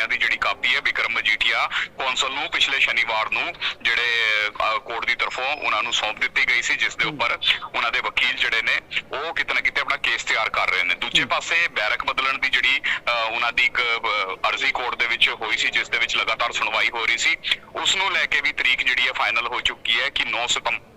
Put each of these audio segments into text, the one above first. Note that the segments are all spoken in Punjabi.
ਪੰਨਿਆਂ ਦੀ ਜਿਹੜੀ ਕਾਪੀ ਹੈ ਵਿਕਰਮ ਮਜੀਠੀਆ ਕੌਂਸਲ ਨੂੰ ਪਿਛਲੇ ਸ਼ਨੀਵਾਰ ਨੂੰ ਜਿਹੜੇ ਕੋਰਟ ਦੀ ਤਰਫੋਂ ਉਹਨਾਂ ਨੂੰ ਸੌਂਪ ਦਿੱਤੀ ਗਈ ਸੀ ਜਿਸ ਦੇ ਉੱਪਰ ਉਹਨਾਂ ਦੇ ਵਕੀਲ ਜਿਹੜੇ ਨੇ ਉਹ ਕਿਤੇ ਨਾ ਕਿਤੇ ਆਪਣਾ ਕੇਸ ਤਿਆਰ ਕਰ ਰਹੇ ਨੇ। ਦੂਜੇ ਪਾਸੇ ਬੈਰਕ ਬਦਲਣ ਦੀ ਜਿਹੜੀ ਉਹਨਾਂ ਦੀ ਇੱਕ ਅਰਜ਼ੀ ਕੋਰਟ ਦੇ ਵਿੱਚ ਹੋਈ ਸੀ ਜਿਸ ਦੇ ਵਿੱਚ ਲਗਾਤਾਰ ਸੁਣਵਾਈ ਹੋ ਰਹੀ ਸੀ ਉਸ ਨੂੰ ਲੈ ਕੇ ਵੀ ਤਰੀਕ ਜਿਹੜੀ ਹੈ ਫਾਈਨਲ ਹੋ ਚੁੱਕੀ ਹੈ ਕਿ 9 ਸਤੰਬਰ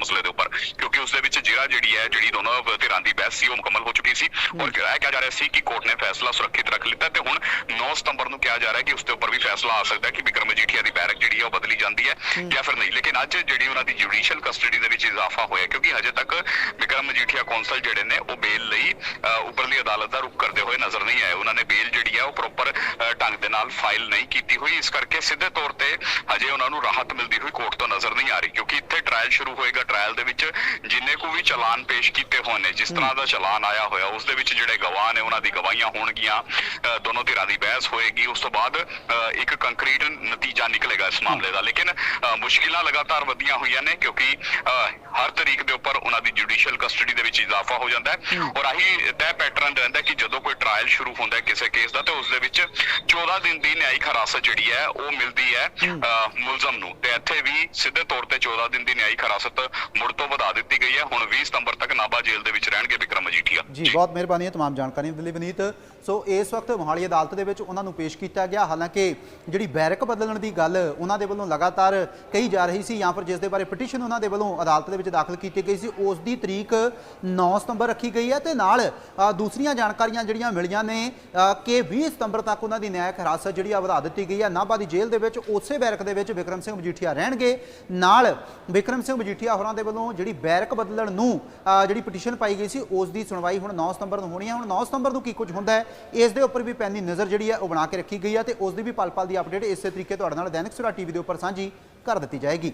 ਮਸਲੇ ਦੇ ਉੱਪਰ ਕਿਉਂਕਿ ਉਸ ਦੇ ਵਿੱਚ ਜਿਹੜਾ ਜਿਹੜੀ ਹੈ ਜਿਹੜੀ ਦੋਨੋਂ ਧਿਰਾਂ ਦੀ ਬਹਿਸ ਸੀ ਉਹ ਮੁਕੰਮਲ ਹੋ ਚੁੱਕੀ ਸੀ। ਔਰ ਕਿਹਾ ਕਿਹਾ ਜਾ ਰਿਹਾ ਸੀ ਕਿ ਕੋਰਟ ਨੇ ਫੈਸਲਾ ਸੁਰੱਖਿਅਤ ਰੱਖ ਲਿੱਤਾ ਤੇ ਹੁਣ 9 ਸਤੰਬਰ ਨੂੰ ਕਿਹਾ ਜਾ ਰਿਹਾ ਕਿ ਉਸ ਦੇ ਉੱਪਰ ਵੀ ਫੈਸਲਾ ਆ ਸਕਦਾ ਕਿ ਵਿਕਰਮ ਮਜੀਠੀਆ ਦੀ ਬੈਰਕ ਜਿਹੜੀ ਹੈ ਉਹ ਬਦਲੀ ਜਾਂਦੀ ਹੈ ਜਾਂ ਫਿਰ ਨਹੀਂ। ਲੇਕਿਨ ਅੱਜ ਜਿਹੜੀ ਉਹਨਾਂ ਦੀ ਜੁਡੀਸ਼ੀਅਲ ਕਸਟਡੀ ਦੇ ਵਿੱਚ ਇਜ਼ਾਫਾ ਹੋਇਆ ਕਿਉਂਕਿ ਹਜੇ ਤੱਕ ਵਿਕਰਮ ਮਜੀਠੀਆ ਕੌਂਸਲ ਜਿਹੜੇ ਨੇ ਉਹ ਬੇਲ ਲਈ ਉੱਪਰਲੀ ਅਦਾਲਤ ਦਾ ਰੁਖ ਕਰਦੇ ਹੋਏ ਨਜ਼ਰ ਨਹੀਂ ਆਏ। ਉਹਨਾਂ ਨੇ ਬੇਲ ਜਿਹੜੀ ਹੈ ਉਹ ਪ੍ਰੋਪਰ ਢੰਗ ਦੇ ਨਾਲ ਫਾਈਲ ਨਹੀਂ ਕੀਤੀ ਹੋਈ। ਇਸ ਕਰਕੇ ਸਿੱਧੇ ਤੌਰ ਤੇ ਹਜੇ ਉਹਨਾਂ ਨੂੰ ਰਾਹਤ ਮਿਲਦੀ ਹੋਈ ਕੋਰਟ ਤੋਂ ਨਜ਼ਰ ਨਹੀਂ ਆ ਰਹੀ ਕਿਉਂਕਿ ਇੱਥੇ ਟ੍ਰਾਇਲ ਸ਼ੁਰੂ ਹੋਏਗਾ ਟ੍ਰਾਇਲ ਦੇ ਵਿੱਚ ਜਿੰਨੇ ਕੋ ਵੀ ਚਲਾਨ ਪੇਸ਼ ਕੀਤੇ ਹੋਏ ਨੇ ਜਿਸ ਤਰ੍ਹਾਂ ਦਾ ਚਲਾਨ ਆਇਆ ਹੋਇਆ ਉਸ ਦੇ ਵਿੱਚ ਜਿਹੜੇ ਗਵਾਹ ਨੇ ਉਹਨਾਂ ਦੀ ਗਵਾਹੀਆਂ ਹੋਣਗੀਆਂ ਦੋਨੋਂ ਧਿਰਾਂ ਦੀ ਬਹਿਸ ਹੋਏਗੀ ਉਸ ਤੋਂ ਬਾਅਦ ਇੱਕ ਕੰਕਰੀਟ ਨਤੀਜਾ ਨਿਕਲੇਗਾ ਇਸ ਮਾਮਲੇ ਦਾ। ਲੇਕਿਨ ਮੁਸ਼ਕਿਲਾਂ ਲਗਾਤਾਰ ਵਧੀਆਂ ਹੋਈਆਂ ਨੇ ਕਿਉਂਕਿ ਹਰ ਤਰੀਕ ਦੇ ਉੱਪਰ ਉਹਨਾਂ ਦੀ ਜੁਡੀਸ਼ੀਅਲ ਕਸਟਡੀ ਦੇ ਵਿੱਚ ਇਜ਼ਾਫਾ ਹੋ ਜਾਂਦਾ ਹੈ। ਔਰ ਆਹੀ ਤੈਅ ਪੈਟਰਨ ਰਹਿੰਦਾ ਕਿ ਜਦੋਂ ਕੋਈ ਟ੍ਰਾਇਲ ਸ਼ੁਰੂ ਹੁੰਦਾ ਹੈ ਕਿਸੇ ਕੇਸ ਦਾ ਤੇ ਉਸ ਦੇ ਵਿੱਚ 14 ਦਿਨ ਦੀ ਨਿਆਇਕ ਹਿਰਾਸਤ ਜਿਹੜੀ ਹੈ ਉਹ ਮਿਲਦੀ ਹੈ ਮੁਲਜ਼ਮ ਨੂੰ। ਤੇ ਇੱਥੇ ਵੀ ਸਿੱਧੇ ਤੌਰ ਤੇ 14 ਦਿਨ ਦੀ ਨਿਆਇਕ ਹਿਰਾਸਤ ਮੁੜ ਤੋਂ ਵਧਾ ਦਿੱਤੀ ਗਈ ਹੈ ਹੁਣ 20 ਸਤੰਬਰ ਤੱਕ ਨਾਭਾ ਜੇਲ੍ਹ ਦੇ ਵਿੱਚ ਰਹਿਣਗੇ ਵਿਕਰਮ ਮਜੀਠੀਆ ਜੀ ਬਹੁਤ ਮਿਹਰਬਾਨੀ ਹੈ तमाम ਜਾਣਕਾਰੀ ਦੇ ਲਈ ਵਿਨੀਤ ਸੋ ਇਸ ਵਕਤ ਮੋਹਾਲੀ ਅਦਾਲਤ ਦੇ ਵਿੱਚ ਉਹਨਾਂ ਨੂੰ ਪੇਸ਼ ਕੀਤਾ ਗਿਆ। ਹਾਲਾਂਕਿ ਜਿਹੜੀ ਬੈਰਕ ਬਦਲਣ ਦੀ ਗੱਲ ਉਹਨਾਂ ਦੇ ਵੱਲੋਂ ਲਗਾਤਾਰ ਕਹੀ ਜਾ ਰਹੀ ਸੀ ਜਾਂ ਫਿਰ ਜਿਸ ਦੇ ਬਾਰੇ ਪਟੀਸ਼ਨ ਉਹਨਾਂ ਦੇ ਵੱਲੋਂ ਅਦਾਲਤ ਦੇ ਵਿੱਚ ਦਾਖਲ ਕੀਤੀ ਗਈ ਸੀ, ਉਸ ਦੀ ਤਰੀਕ 9 ਸਤੰਬਰ ਰੱਖੀ ਗਈ ਹੈ ਤੇ ਨਾਲ ਦੂਸਰੀਆਂ ਜਾਣਕਾਰੀਆਂ ਜਿਹੜੀਆਂ ਮਿਲੀਆਂ ਨੇ ਕਿ 20 ਸਤੰਬਰ ਤੱਕ ਉਹਨਾਂ ਦੀ ਨਿਆਇਕ ਹਿਰਾਸਤ ਜਿਹੜੀ ਆ ਵਧਾ ਦਿੱਤੀ ਗਈ ਹੈ। ਨਾਭਾ ਦੀ ਜੇਲ੍ਹ ਦੇ ਵਿੱਚ ਉਸੇ ਬੈਰਕ ਦੇ ਵਿੱਚ ਵਿਕਰਮ ਸਿੰਘ ਮਜੀਠੀਆ ਰਹਿਣਗੇ। ਨਾਲ ਵਿਕਰਮ ਸਿੰਘ ਮਜੀਠੀਆ ਹੋਰਾਂ ਦੇ ਵੱਲੋਂ ਜਿਹੜੀ ਬੈਰਕ ਬਦਲਣ ਨੂੰ ਜਿਹੜੀ ਪਟੀਸ਼ਨ ਪਾਈ ਗਈ ਸੀ, ਉਸ ਦੀ ਸੁਣਵਾਈ ਹੁਣ 9 ਸਤੰਬਰ ਨੂੰ ਹੋਣੀ ਹੈ। ਹੁਣ 9 ਸਤੰਬਰ ਨੂੰ ਕੀ ਕੁਝ ਹੁੰਦਾ ਹੈ? ਇਸ ਦੇ ਉੱਪਰ ਵੀ ਪੈਨੀ ਨਜ਼ਰ ਜਿਹੜੀ ਹੈ ਉਹ ਬਣਾ ਕੇ ਰੱਖੀ ਗਈ ਹੈ ਤੇ ਉਸ ਦੀ ਵੀ ਪਲ ਪਲ ਦੀ ਅਪਡੇਟ ਇਸੇ ਤਰੀਕੇ ਤੁਹਾਡੇ ਨਾਲ ਦੈਨਿਕ ਸੁਰਾ ਟੀਵੀ ਦੇ ਉੱਪਰ ਸਾਂਝੀ ਕਰ ਦਿੱਤੀ ਜਾਏਗੀ।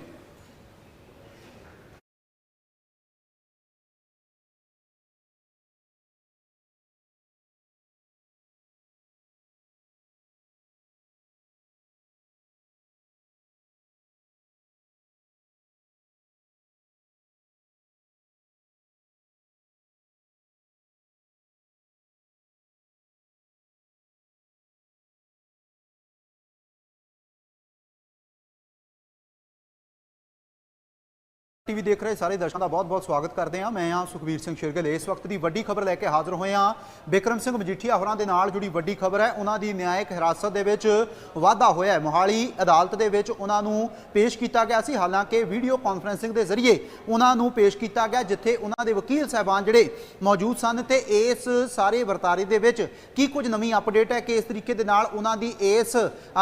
ਟੀਵੀ ਦੇਖ ਰਹੇ ਸਾਰੇ ਦਰਸ਼ਕਾਂ ਦਾ ਬਹੁਤ-ਬਹੁਤ ਸਵਾਗਤ ਕਰਦੇ ਹਾਂ। ਮੈਂ ਹਾਂ ਸੁਖਵੀਰ ਸਿੰਘ ਸ਼ਿਰਗਲ। ਇਸ ਵਕਤ ਦੀ ਵੱਡੀ ਖਬਰ ਲੈ ਕੇ ਹਾਜ਼ਰ ਹੋਏ ਹਾਂ ਬਿਕਰਮ ਸਿੰਘ ਮਜੀਠੀਆ ਹੋਰਾਂ ਦੇ ਨਾਲ ਜੁੜੀ ਵੱਡੀ ਖਬਰ ਹੈ। ਉਹਨਾਂ ਦੀ ਨਿਆਇਕ ਹਿਰਾਸਤ ਦੇ ਵਿੱਚ ਵਾਧਾ ਹੋਇਆ ਹੈ। ਮੋਹਾਲੀ ਅਦਾਲਤ ਦੇ ਵਿੱਚ ਉਹਨਾਂ ਨੂੰ ਪੇਸ਼ ਕੀਤਾ ਗਿਆ ਸੀ। ਹਾਲਾਂਕਿ ਵੀਡੀਓ ਕਾਨਫਰੈਂਸਿੰਗ ਦੇ ਜ਼ਰੀਏ ਉਹਨਾਂ ਨੂੰ ਪੇਸ਼ ਕੀਤਾ ਗਿਆ, ਜਿੱਥੇ ਉਹਨਾਂ ਦੇ ਵਕੀਲ ਸਾਹਿਬਾਨ ਜਿਹੜੇ ਮੌਜੂਦ ਸਨ ਤੇ ਇਸ ਸਾਰੇ ਵਰਤਾਰੇ ਦੇ ਵਿੱਚ ਕੀ ਕੁਝ ਨਵੀਂ ਅਪਡੇਟ ਹੈ ਕਿ ਇਸ ਤਰੀਕੇ ਦੇ ਨਾਲ ਉਹਨਾਂ ਦੀ ਇਸ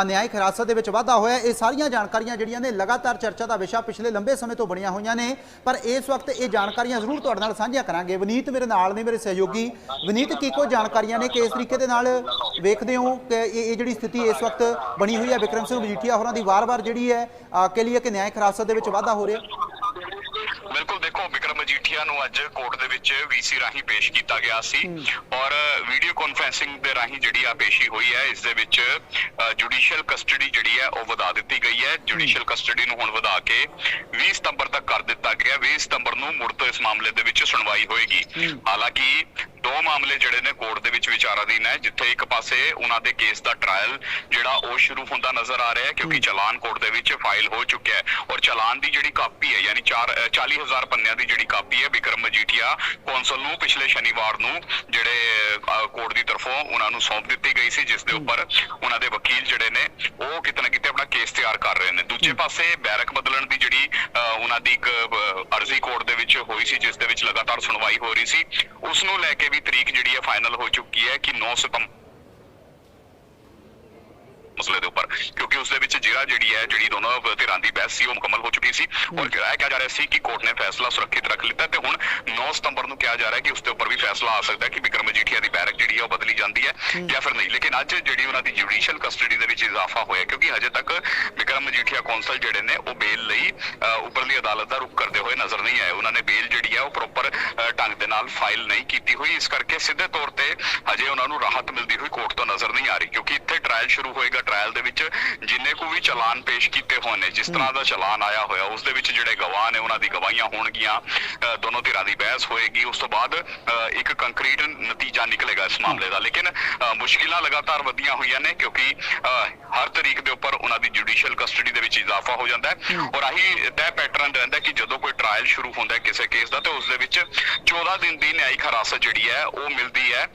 ਨਿਆਇਕ ਹਿਰਾਸਤ ਦੇ ਵਿੱਚ ਵਾਧਾ ਹੋਇਆ ਇਹ ਸਾਰੀਆਂ ਜਾਣਕਾਰੀਆਂ ਜਿਹੜੀਆਂ ਨੇ ਲਗਾਤਾਰ ਚਰਚਾ ਦਾ ਵਿਸ਼ਾ ਪਿਛਲੇ ਲੰਬੇ ਸਮੇਂ ਤੋਂ ਬਣੀਆਂ ਹੋਈਆਂ ਨੇ ਪਰ ਇਸ ਵਕਤ ਇਹ ਜਾਣਕਾਰੀਆਂ ਜ਼ਰੂਰ ਤੁਹਾਡੇ ਨਾਲ ਸਾਂਝੀਆਂ ਕਰਾਂਗੇ। ਵਨੀਤ ਮੇਰੇ ਨਾਲ ਨੇ ਮੇਰੇ ਸਹਿਯੋਗੀ। ਵਨੀਤ ਕੀ ਕੁਝ ਜਾਣਕਾਰੀਆਂ ਨੇ ਕਿਸ ਤਰੀਕੇ ਦੇ ਨਾਲ ਵੇਖਦੇ ਹੋ ਕਿ ਇਹ ਜਿਹੜੀ ਸਥਿਤੀ ਇਸ ਵਕਤ ਬਣੀ ਹੋਈ ਹੈ? ਵਿਕਰਮ ਸਿੰਘ ਮਜੀਠੀਆ ਹੋਰਾਂ ਦੀ ਵਾਰ-ਵਾਰ ਜਿਹੜੀ ਹੈ ਅ, ਕੇ ਲਈ ਕਿ ਨਿਆਇਕ ਹਿਰਾਸਤ ਦੇ ਵਿੱਚ ਵਾਧਾ ਹੋ ਰਿਹਾ। ਦੇਖੋ ਵਿਕਰਮ ਮਜੀਠੀਆ ਨੂੰ ਅੱਜ ਕੋਰਟ ਦੇ ਵਿੱਚ ਵੀਸੀ ਰਾਹੀਂ ਪੇਸ਼ ਕੀਤਾ ਗਿਆ ਸੀ। ਔਰ ਵੀਡੀਓ ਕਾਨਫਰੈਂਸਿੰਗ ਦੇ ਰਾਹੀਂ ਜਿਹੜੀ ਆ ਪੇਸ਼ੀ ਹੋਈ ਹੈ ਇਸ ਦੇ ਵਿੱਚ ਜੁਡੀਸ਼ੀਅਲ ਕਸਟਡੀ ਜਿਹੜੀ ਹੈ ਉਹ ਵਧਾ ਦਿੱਤੀ ਗਈ ਹੈ। ਜੁਡੀਸ਼ੀਅਲ ਕਸਟਡੀ ਨੂੰ ਹੁਣ ਵਧਾ ਕੇ 20 ਸਤੰਬਰ ਤੱਕ ਕਰ ਦਿੱਤਾ ਗਿਆ। 20 ਸਤੰਬਰ ਨੂੰ ਮੁੜ ਤੋਂ ਇਸ ਮਾਮਲੇ ਦੇ ਵਿੱਚ ਸੁਣਵਾਈ ਹੋਏਗੀ। ਹਾਲਾਂਕਿ ਦੋ ਮਾਮਲੇ ਜਿਹੜੇ ਨੇ ਕੋਰਟ ਦੇ ਵਿੱਚ ਵਿਚਾਰਾਧੀਨ ਹੈ ਜਿੱਥੇ ਇੱਕ ਪਾਸੇ ਉਹਨਾਂ ਦੇ ਕੇਸ ਦਾ ਟ੍ਰਾਇਲ ਜਿਹੜਾ ਉਹ ਸ਼ੁਰੂ ਹੁੰਦਾ ਨਜ਼ਰ ਆ ਰਿਹਾ ਹੈ ਕਿਉਂਕਿ ਚਲਾਨ ਕੋਰਟ ਦੇ ਵਿੱਚ ਫਾਈਲ ਹੋ ਚੁੱਕਿਆ ਹੈ ਔਰ ਚਲਾਨ ਦੀ ਜਿਹੜੀ ਕਾਪੀ ਹੈ ਯਾਨੀ 4 40000 ਪੰਨਿਆਂ ਦੀ ਜਿਹੜੀ ਕਾਪੀ ਹੈ ਵਿਕਰਮ ਮਜੀਠੀਆ ਕੌਂਸਲ ਨੂੰ ਪਿਛਲੇ ਸ਼ਨੀਵਾਰ ਨੂੰ ਜਿਹੜੇ ਕੋਰਟ ਦੀ ਤਰਫੋਂ ਉਹਨਾਂ ਨੂੰ ਸੌਂਪ ਦਿੱਤੀ ਗਈ ਸੀ ਜਿਸ ਦੇ ਉੱਪਰ ਉਹਨਾਂ ਦੇ ਵਕੀਲ ਜਿਹੜੇ ਨੇ ਉਹ ਕਿਤੇ ਨਾ ਕਿਤੇ ਆਪਣਾ ਕੇਸ ਤਿਆਰ ਕਰ ਰਹੇ ਨੇ। ਦੂਜੇ ਪਾਸੇ ਬੈਰਕ ਬਦਲਣ ਦੀ ਜਿਹੜੀ ਉਹਨਾਂ ਦੀ ਇੱਕ ਅਰਜ਼ੀ ਕੋਰਟ ਦੇ ਵਿੱਚ ਹੋਈ ਸੀ ਜਿਸ ਦੇ ਵਿੱਚ ਲਗਾਤਾਰ ਸੁਣਵਾਈ ਹੋ ਰਹੀ ਸੀ ਉਸ ਨੂੰ ਲੈ ਕੇ ਵੀ ਤਰੀਕ ਜਿਹੜੀ ਹੈ ਫਾਈਨਲ ਹੋ ਚੁੱਕੀ ਹੈ ਕਿ 9 ਸਤੰਬਰ ਮਸਲੇ ਦੇ ਉੱਪਰ ਕਿਉਂਕਿ ਉਸ ਦੇ ਵਿੱਚ ਜਿਹੜਾ ਜਿਹੜੀ ਹੈ ਜਿਹੜੀ ਦੋਨੋਂ ਧਿਰਾਂ ਦੀ ਬਹਿਸ ਸੀ ਉਹ ਮੁਕੰਮਲ ਹੋ ਚੁੱਕੀ ਸੀ ਔਰ ਕਿਹਾ ਕਿਹਾ ਜਾ ਰਿਹਾ ਸੀ ਕਿ ਕੋਰਟ ਨੇ ਫੈਸਲਾ ਸੁਰੱਖਿਅਤ ਰੱਖ ਲਿੱਤਾ ਤੇ ਹੁਣ 9 ਸਤੰਬਰ ਨੂੰ ਕਿਹਾ ਜਾ ਰਿਹਾ ਕਿ ਉਸ ਦੇ ਉੱਪਰ ਵੀ ਫੈਸਲਾ ਆ ਸਕਦਾ ਹੈ ਕਿ ਵਿਕਰਮ ਮਜੀਠੀਆ ਦੀ ਬੈਰਕ ਜਿਹੜੀ ਹੈ ਉਹ ਬਦਲੀ ਜਾਂਦੀ ਹੈ ਜਾਂ ਫਿਰ ਨਹੀਂ। ਲੇਕਿਨ ਅੱਜ ਜਿਹੜੀ ਉਹਨਾਂ ਦੀ ਜੁਡੀਸ਼ੀਅਲ ਕਸਟਡੀ ਦੇ ਵਿੱਚ ਇਜ਼ਾਫਾ ਹੋਇਆ ਕਿਉਂਕਿ ਹਜੇ ਤੱਕ ਵਿਕਰਮ ਮਜੀਠੀਆ ਕੌਂਸਲ ਜਿਹੜੇ ਨੇ ਉਹ ਬੇਲ ਲਈ ਉੱਪਰਲੀ ਅਦਾਲਤ ਦਾ ਰੁਖ ਕਰਦੇ ਹੋਏ ਨਜ਼ਰ ਨਹੀਂ ਆਏ। ਉਹਨਾਂ ਨੇ ਬੇਲ ਜਿਹੜੀ ਹੈ ਉਹ ਪ੍ਰੋਪਰ ਢੰਗ ਦੇ ਨਾਲ ਫਾਈਲ ਨਹੀਂ ਕੀਤੀ ਹੋਈ। ਇਸ ਕਰਕੇ ਸਿੱਧੇ ਤੌਰ ਤੇ ਹਜੇ ਉਹਨਾਂ ਨੂੰ ਰਾਹਤ ਮਿਲਦੀ ਹੋਈ ਕੋਰਟ ਤੋਂ ਨਜ਼ਰ ਨਹੀਂ ਆ ਰਹੀ ਕਿਉਂਕਿ ਇੱਥੇ ਟ੍ਰਾਇਲ ਸ਼ੁਰੂ ਹੋਏਗਾ ਟ੍ਰਾਇਲ ਦੇ ਵਿੱਚ ਜਿੰਨੇ ਕੋ ਵੀ ਚਲਾਨ ਪੇਸ਼ ਕੀਤੇ ਹੋਏ ਨੇ ਜਿਸ ਤਰ੍ਹਾਂ ਦਾ ਚਲਾਨ ਆਇਆ ਹੋਇਆ ਉਸ ਦੇ ਵਿੱਚ ਜਿਹੜੇ ਗਵਾਹ ਨੇ ਉਹਨਾਂ ਦੀ ਗਵਾਹੀਆਂ ਹੋਣਗੀਆਂ ਦੋਨੋਂ ਧਿਰਾਂ ਦੀ ਬਹਿਸ ਹੋਏਗੀ। ਉਸ ਤੋਂ ਬਾਅਦ ਇੱਕ ਕੰਕਰੀਟ ਨਤੀਜਾ ਨਿਕਲੇਗਾ ਇਸ ਮਾਮਲੇ ਦਾ। ਲੇਕਿਨ ਮੁਸ਼ਕਿਲਾਂ ਲਗਾਤਾਰ ਵਧੀਆਂ ਹੋਈਆਂ ਨੇ ਕਿਉਂਕਿ ਹਰ ਤਰੀਕ ਦੇ ਉੱਪਰ ਉਹਨਾਂ ਦੀ ਜੁਡੀਸ਼ੀਅਲ ਕਸਟਡੀ ਦੇ ਵਿੱਚ ਇਜ਼ਾਫਾ ਹੋ ਜਾਂਦਾ ਹੈ। ਔਰ ਆਹੀ ਤੈ ਪੈਟਰਨ ਰਹਿੰਦਾ ਕਿ ਜਦੋਂ ਕੋਈ ਟ੍ਰਾਇਲ ਸ਼ੁਰੂ ਹੁੰਦਾ ਹੈ ਕਿਸੇ ਕੇਸ ਦਾ ਤੇ ਉਸ ਦੇ ਵਿੱਚ 14 ਦਿਨ ਦੀ ਨਿਆਇਕ ਹਿਰਾਸਤ ਜਿਹੜੀ ਹੈ ਉਹ ਮਿਲਦੀ ਹੈ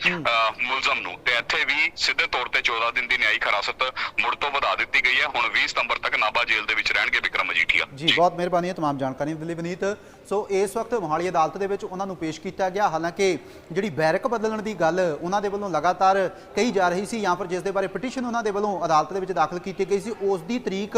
ਮੁਲਜ਼ਮ ਨੂੰ। ਤੇ ਇੱਥੇ ਵੀ ਸਿੱਧੇ ਤੌਰ ਤੇ 14 ਦਿਨ ਦੀ ਨਿਆਇਕ ਹਿਰਾਸਤ ਮੁੜ ਤੋਂ ਵਧਾ ਦਿੱਤੀ ਗਈ ਹੈ। ਹੁਣ 20 ਸਤੰਬਰ ਤੱਕ ਨਾਭਾ ਜੇਲ੍ਹ ਦੇ ਵਿੱਚ ਰਹਿਣਗੇ ਮਜੀਠੀਆ ਜੀ ਬਹੁਤ ਮਿਹਰਬਾਨੀ ਹੈ तमाम ਜਾਣਕਾਰੀ ਦੇ ਲਈ ਵਿਨੀਤ ਸੋ ਇਸ ਵਕਤ ਮੋਹਾਲੀ ਅਦਾਲਤ ਦੇ ਵਿੱਚ ਉਹਨਾਂ ਨੂੰ ਪੇਸ਼ ਕੀਤਾ ਗਿਆ ਹਾਲਾਂਕਿ ਜਿਹੜੀ ਬੈਰਕ ਬਦਲਣ ਦੀ ਗੱਲ ਉਹਨਾਂ ਦੇ ਵੱਲੋਂ ਲਗਾਤਾਰ ਕਹੀ ਜਾ ਰਹੀ ਸੀ ਜਾਂ ਫਿਰ ਜਿਸ ਦੇ ਬਾਰੇ ਪਟੀਸ਼ਨ ਉਹਨਾਂ ਦੇ ਵੱਲੋਂ ਅਦਾਲਤ ਦੇ ਵਿੱਚ ਦਾਖਲ ਕੀਤੀ ਗਈ ਸੀ ਉਸ ਦੀ ਤਰੀਕ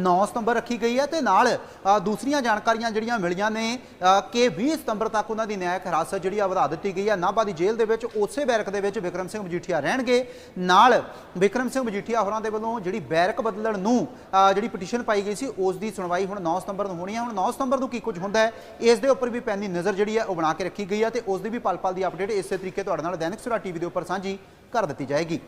9 ਸਤੰਬਰ ਰੱਖੀ ਗਈ ਹੈ ਤੇ ਨਾਲ ਅ, ਦੂਸਰੀਆਂ ਜਾਣਕਾਰੀਆਂ ਜਿਹੜੀਆਂ ਮਿਲੀਆਂ ਨੇ ਅ, ਕਿ 20 ਸਤੰਬਰ ਤੱਕ ਉਹਨਾਂ ਦੀ ਨਿਆਇਕ ਹਿਰਾਸਤ ਜਿਹੜੀ ਆ ਵਧਾ ਦਿੱਤੀ ਗਈ ਹੈ ਨਾਭਾ ਦੀ ਜੇਲ੍ਹ ਦੇ ਵਿੱਚ ਉਸੇ ਬੈਰਕ ਦੇ ਵਿੱਚ ਵਿਕਰਮ ਸਿੰਘ ਮਜੀਠੀਆ ਰਹਿਣਗੇ ਨਾਲ ਵਿਕਰਮ ਸਿੰਘ ਮਜੀਠੀਆ ਹੋਰਾਂ ਦੇ ਵੱਲੋਂ ਜਿਹੜੀ ਬੈਰਕ ਬਦਲਣ ਨੂੰ ਅ, ਜਿਹੜੀ ਪਟੀਸ਼ਨ ਪਾਈ ਗਈ ਸੀ ਉਸ ਦੀ ਸੁਣਵਾਈ ਹੁਣ 9 ਸਤੰਬਰ ਨੂੰ ਹੋਣੀ ਹੈ ਹੁਣ 9 ਸਤੰਬਰ ਨੂੰ ਕੀ ਕੁਝ ਹੁੰਦਾ ਹੈ? ਇਸ ਦੇ ਉੱਪਰ ਵੀ ਪੈਂਦੀ ਨਜ਼ਰ ਜਿਹੜੀ ਹੈ, ਉਹ ਬਣਾ ਕੇ ਰੱਖੀ ਗਈ ਹੈ ਤੇ ਉਸ ਦੀ ਵੀ ਪਲ ਪਲ ਦੀ ਅਪਡੇਟ ਇਸੇ ਤਰੀਕੇ ਤੁਹਾਡੇ ਨਾਲ ਦੈਨਿਕ ਸੁਰਾ ਟੀਵੀ ਦੇ ਉੱਪਰ ਸਾਂਝੀ ਕਰ ਦਿੱਤੀ ਜਾਏਗੀ।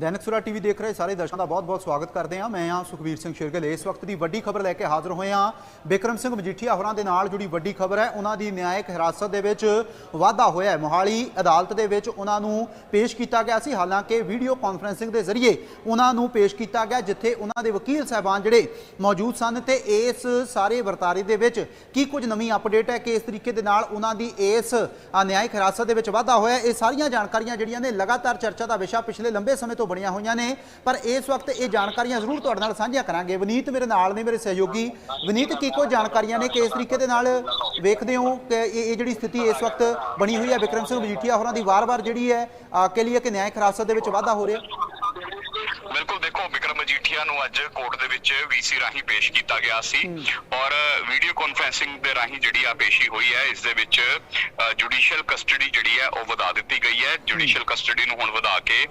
ਦੈਨਿਕ ਸੁਰਾ ਟੀਵੀ ਦੇਖ ਰਹੇ ਸਾਰੇ ਦਰਸ਼ਕਾਂ ਦਾ ਬਹੁਤ-ਬਹੁਤ ਸਵਾਗਤ ਕਰਦੇ ਹਾਂ। ਮੈਂ ਹਾਂ ਸੁਖਵੀਰ ਸਿੰਘ ਸ਼ਿਰਗਲ। ਇਸ ਵਕਤ ਦੀ ਵੱਡੀ ਖਬਰ ਲੈ ਕੇ ਹਾਜ਼ਰ ਹੋਏ ਹਾਂ। ਬਿਕਰਮ ਸਿੰਘ ਮਜੀਠੀਆ ਹੋਰਾਂ ਦੇ ਨਾਲ ਜੁੜੀ ਵੱਡੀ ਖਬਰ ਹੈ। ਉਹਨਾਂ ਦੀ ਨਿਆਇਕ ਹਿਰਾਸਤ ਦੇ ਵਿੱਚ ਵਾਧਾ ਹੋਇਆ ਹੈ। ਮੋਹਾਲੀ ਅਦਾਲਤ ਦੇ ਵਿੱਚ ਉਹਨਾਂ ਨੂੰ ਪੇਸ਼ ਕੀਤਾ ਗਿਆ ਸੀ। ਹਾਲਾਂਕਿ ਵੀਡੀਓ ਕਾਨਫਰੈਂਸਿੰਗ ਦੇ ਜ਼ਰੀਏ ਉਹਨਾਂ ਨੂੰ ਪੇਸ਼ ਕੀਤਾ ਗਿਆ, ਜਿੱਥੇ ਉਹਨਾਂ ਦੇ ਵਕੀਲ ਸਾਹਿਬਾਨ ਜਿਹੜੇ ਮੌਜੂਦ ਸਨ ਤੇ ਇਸ ਸਾਰੇ ਵਰਤਾਰੇ ਦੇ ਵਿੱਚ ਕੀ ਕੁਝ ਨਵੀਂ ਅਪਡੇਟ ਹੈ ਕਿ ਇਸ ਤਰੀਕੇ ਦੇ ਨਾਲ ਉਹਨਾਂ ਦੀ ਇਸ ਨਿਆਇਕ ਹਿਰਾਸਤ ਦੇ ਵਿੱਚ ਵਾਧਾ ਹੋਇਆ ਇਹ ਸਾਰੀਆਂ ਜਾਣਕਾਰੀਆਂ ਜਿਹੜੀਆਂ ਨੇ ਲਗਾਤਾਰ ਚਰਚਾ ਦਾ ਵਿਸ਼ਾ ਪਿਛਲੇ ਲੰਬੇ ਸਮੇਂ ਤੋਂ ਬਣੀਆਂ ਹੋਈਆਂ ਨੇ। ਪਰ ਇਸ ਵਕਤ ਇਹ ਜਾਣਕਾਰੀਆਂ ਜ਼ਰੂਰ ਤੁਹਾਡੇ ਨਾਲ ਸਾਂਝੀਆਂ ਕਰਾਂਗੇ। ਵਿਨੀਤ ਮੇਰੇ ਨਾਲ ਨੇ ਮੇਰੇ ਸਹਿਯੋਗੀ। ਵਿਨੀਤ ਕੀ ਕੁਝ ਜਾਣਕਾਰੀਆਂ ਨੇ ਕਿ ਇਸ ਤਰੀਕੇ ਦੇ ਨਾਲ ਵੇਖਦੇ ਹੋ ਕਿ ਇਹ ਜਿਹੜੀ ਸਥਿਤੀ ਇਸ ਵਕਤ ਬਣੀ ਹੋਈ ਹੈ? ਵਿਕਰਮ ਸਿੰਘ ਮਜੀਠੀਆ ਹੋਰਾਂ ਦੀ ਵਾਰ-ਵਾਰ ਜਿਹੜੀ ਹੈ ਅ, ਕੇ ਲਈ ਕਿ ਨਿਆਇਕ ਹਿਰਾਸਤ ਦੇ ਵਿੱਚ ਵਾਧਾ ਹੋ ਰਿਹਾ। ਬਿਲਕੁਲ ਦੇਖੋ ਮਜੀਠੀਆ ਨੂੰ ਅੱਜ ਕੋਰਟ ਦੇ ਵਿੱਚ ਵੀਸੀ ਰਾਹੀਂ ਪੇਸ਼ ਕੀਤਾ ਗਿਆ ਸੀ। ਔਰ ਵੀਡੀਓ ਕਾਨਫਰੈਂਸਿੰਗ ਦੇ ਰਾਹੀਂ ਜਿਹੜੀ ਆ ਪੇਸ਼ੀ ਹੋਈ ਹੈ ਇਸ ਦੇ ਵਿੱਚ ਜੁਡੀਸ਼ੀਅਲ ਕਸਟਡੀ ਜਿਹੜੀ ਹੈ ਉਹ ਵਧਾ ਦਿੱਤੀ ਗਈ ਹੈ। ਜੁਡੀਸ਼ੀਅਲ ਕਸਟਡੀ ਨੂੰ ਹੁਣ ਵਧਾ ਕੇ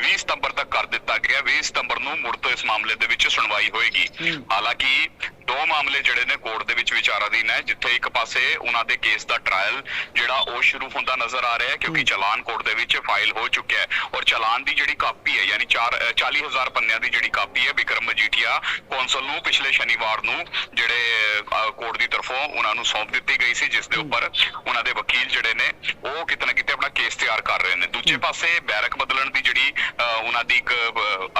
20 ਸਤੰਬਰ ਤੱਕ ਕਰ ਦਿੱਤਾ ਗਿਆ। 20 ਸਤੰਬਰ ਨੂੰ ਮੁੜ ਤੋਂ ਇਸ ਮਾਮਲੇ ਦੇ ਵਿੱਚ ਸੁਣਵਾਈ ਹੋਏਗੀ। ਹਾਲਾਂਕਿ ਦੋ ਮਾਮਲੇ ਜਿਹੜੇ ਨੇ ਕੋਰਟ ਦੇ ਵਿੱਚ ਵਿਚਾਰਾਧੀਨ ਹੈ ਜਿੱਥੇ ਇੱਕ ਪਾਸੇ ਉਹਨਾਂ ਦੇ ਕੇਸ ਦਾ ਟ੍ਰਾਇਲ ਜਿਹੜਾ ਉਹ ਸ਼ੁਰੂ ਹੁੰਦਾ ਨਜ਼ਰ ਆ ਰਿਹਾ ਹੈ ਕਿਉਂਕਿ ਚਲਾਨ ਕੋਰਟ ਦੇ ਵਿੱਚ ਫਾਈਲ ਹੋ ਚੁੱਕਿਆ ਹੈ। ਔਰ ਚਲਾਨ ਦੀ ਜਿਹੜੀ ਕਾਪੀ ਹੈ ਯਾਨੀ 4 40000 ਪੰਨਿਆਂ ਦੀ ਜਿਹੜੀ ਕਾਪੀ ਹੈ ਵਿਕਰਮ ਮਜੀਠੀਆ। ਕੌਂਸਲ ਨੂੰ ਪਿਛਲੇ ਸ਼ਨੀਵਾਰ ਨੂੰ ਜਿਹੜੇ ਕੋਰਟ ਦੀ ਤਰਫੋਂ ਉਹਨਾਂ ਨੂੰ ਸੌਂਪ ਦਿੱਤੀ ਗਈ ਸੀ ਜਿਸ ਦੇ ਉੱਪਰ ਉਹਨਾਂ ਦੇ ਵਕੀਲ ਜਿਹੜੇ ਨੇ ਉਹ ਕਿਤੇ ਨਾ ਕਿਤੇ ਆਪਣਾ ਕੇਸ ਤਿਆਰ ਕਰ ਰਹੇ ਨੇ। ਦੂਜੇ ਪਾਸੇ ਬੈਰਕ ਬਦਲਣ ਦੀ ਜਿਹੜੀ ਉਹਨਾਂ ਦੀ ਇੱਕ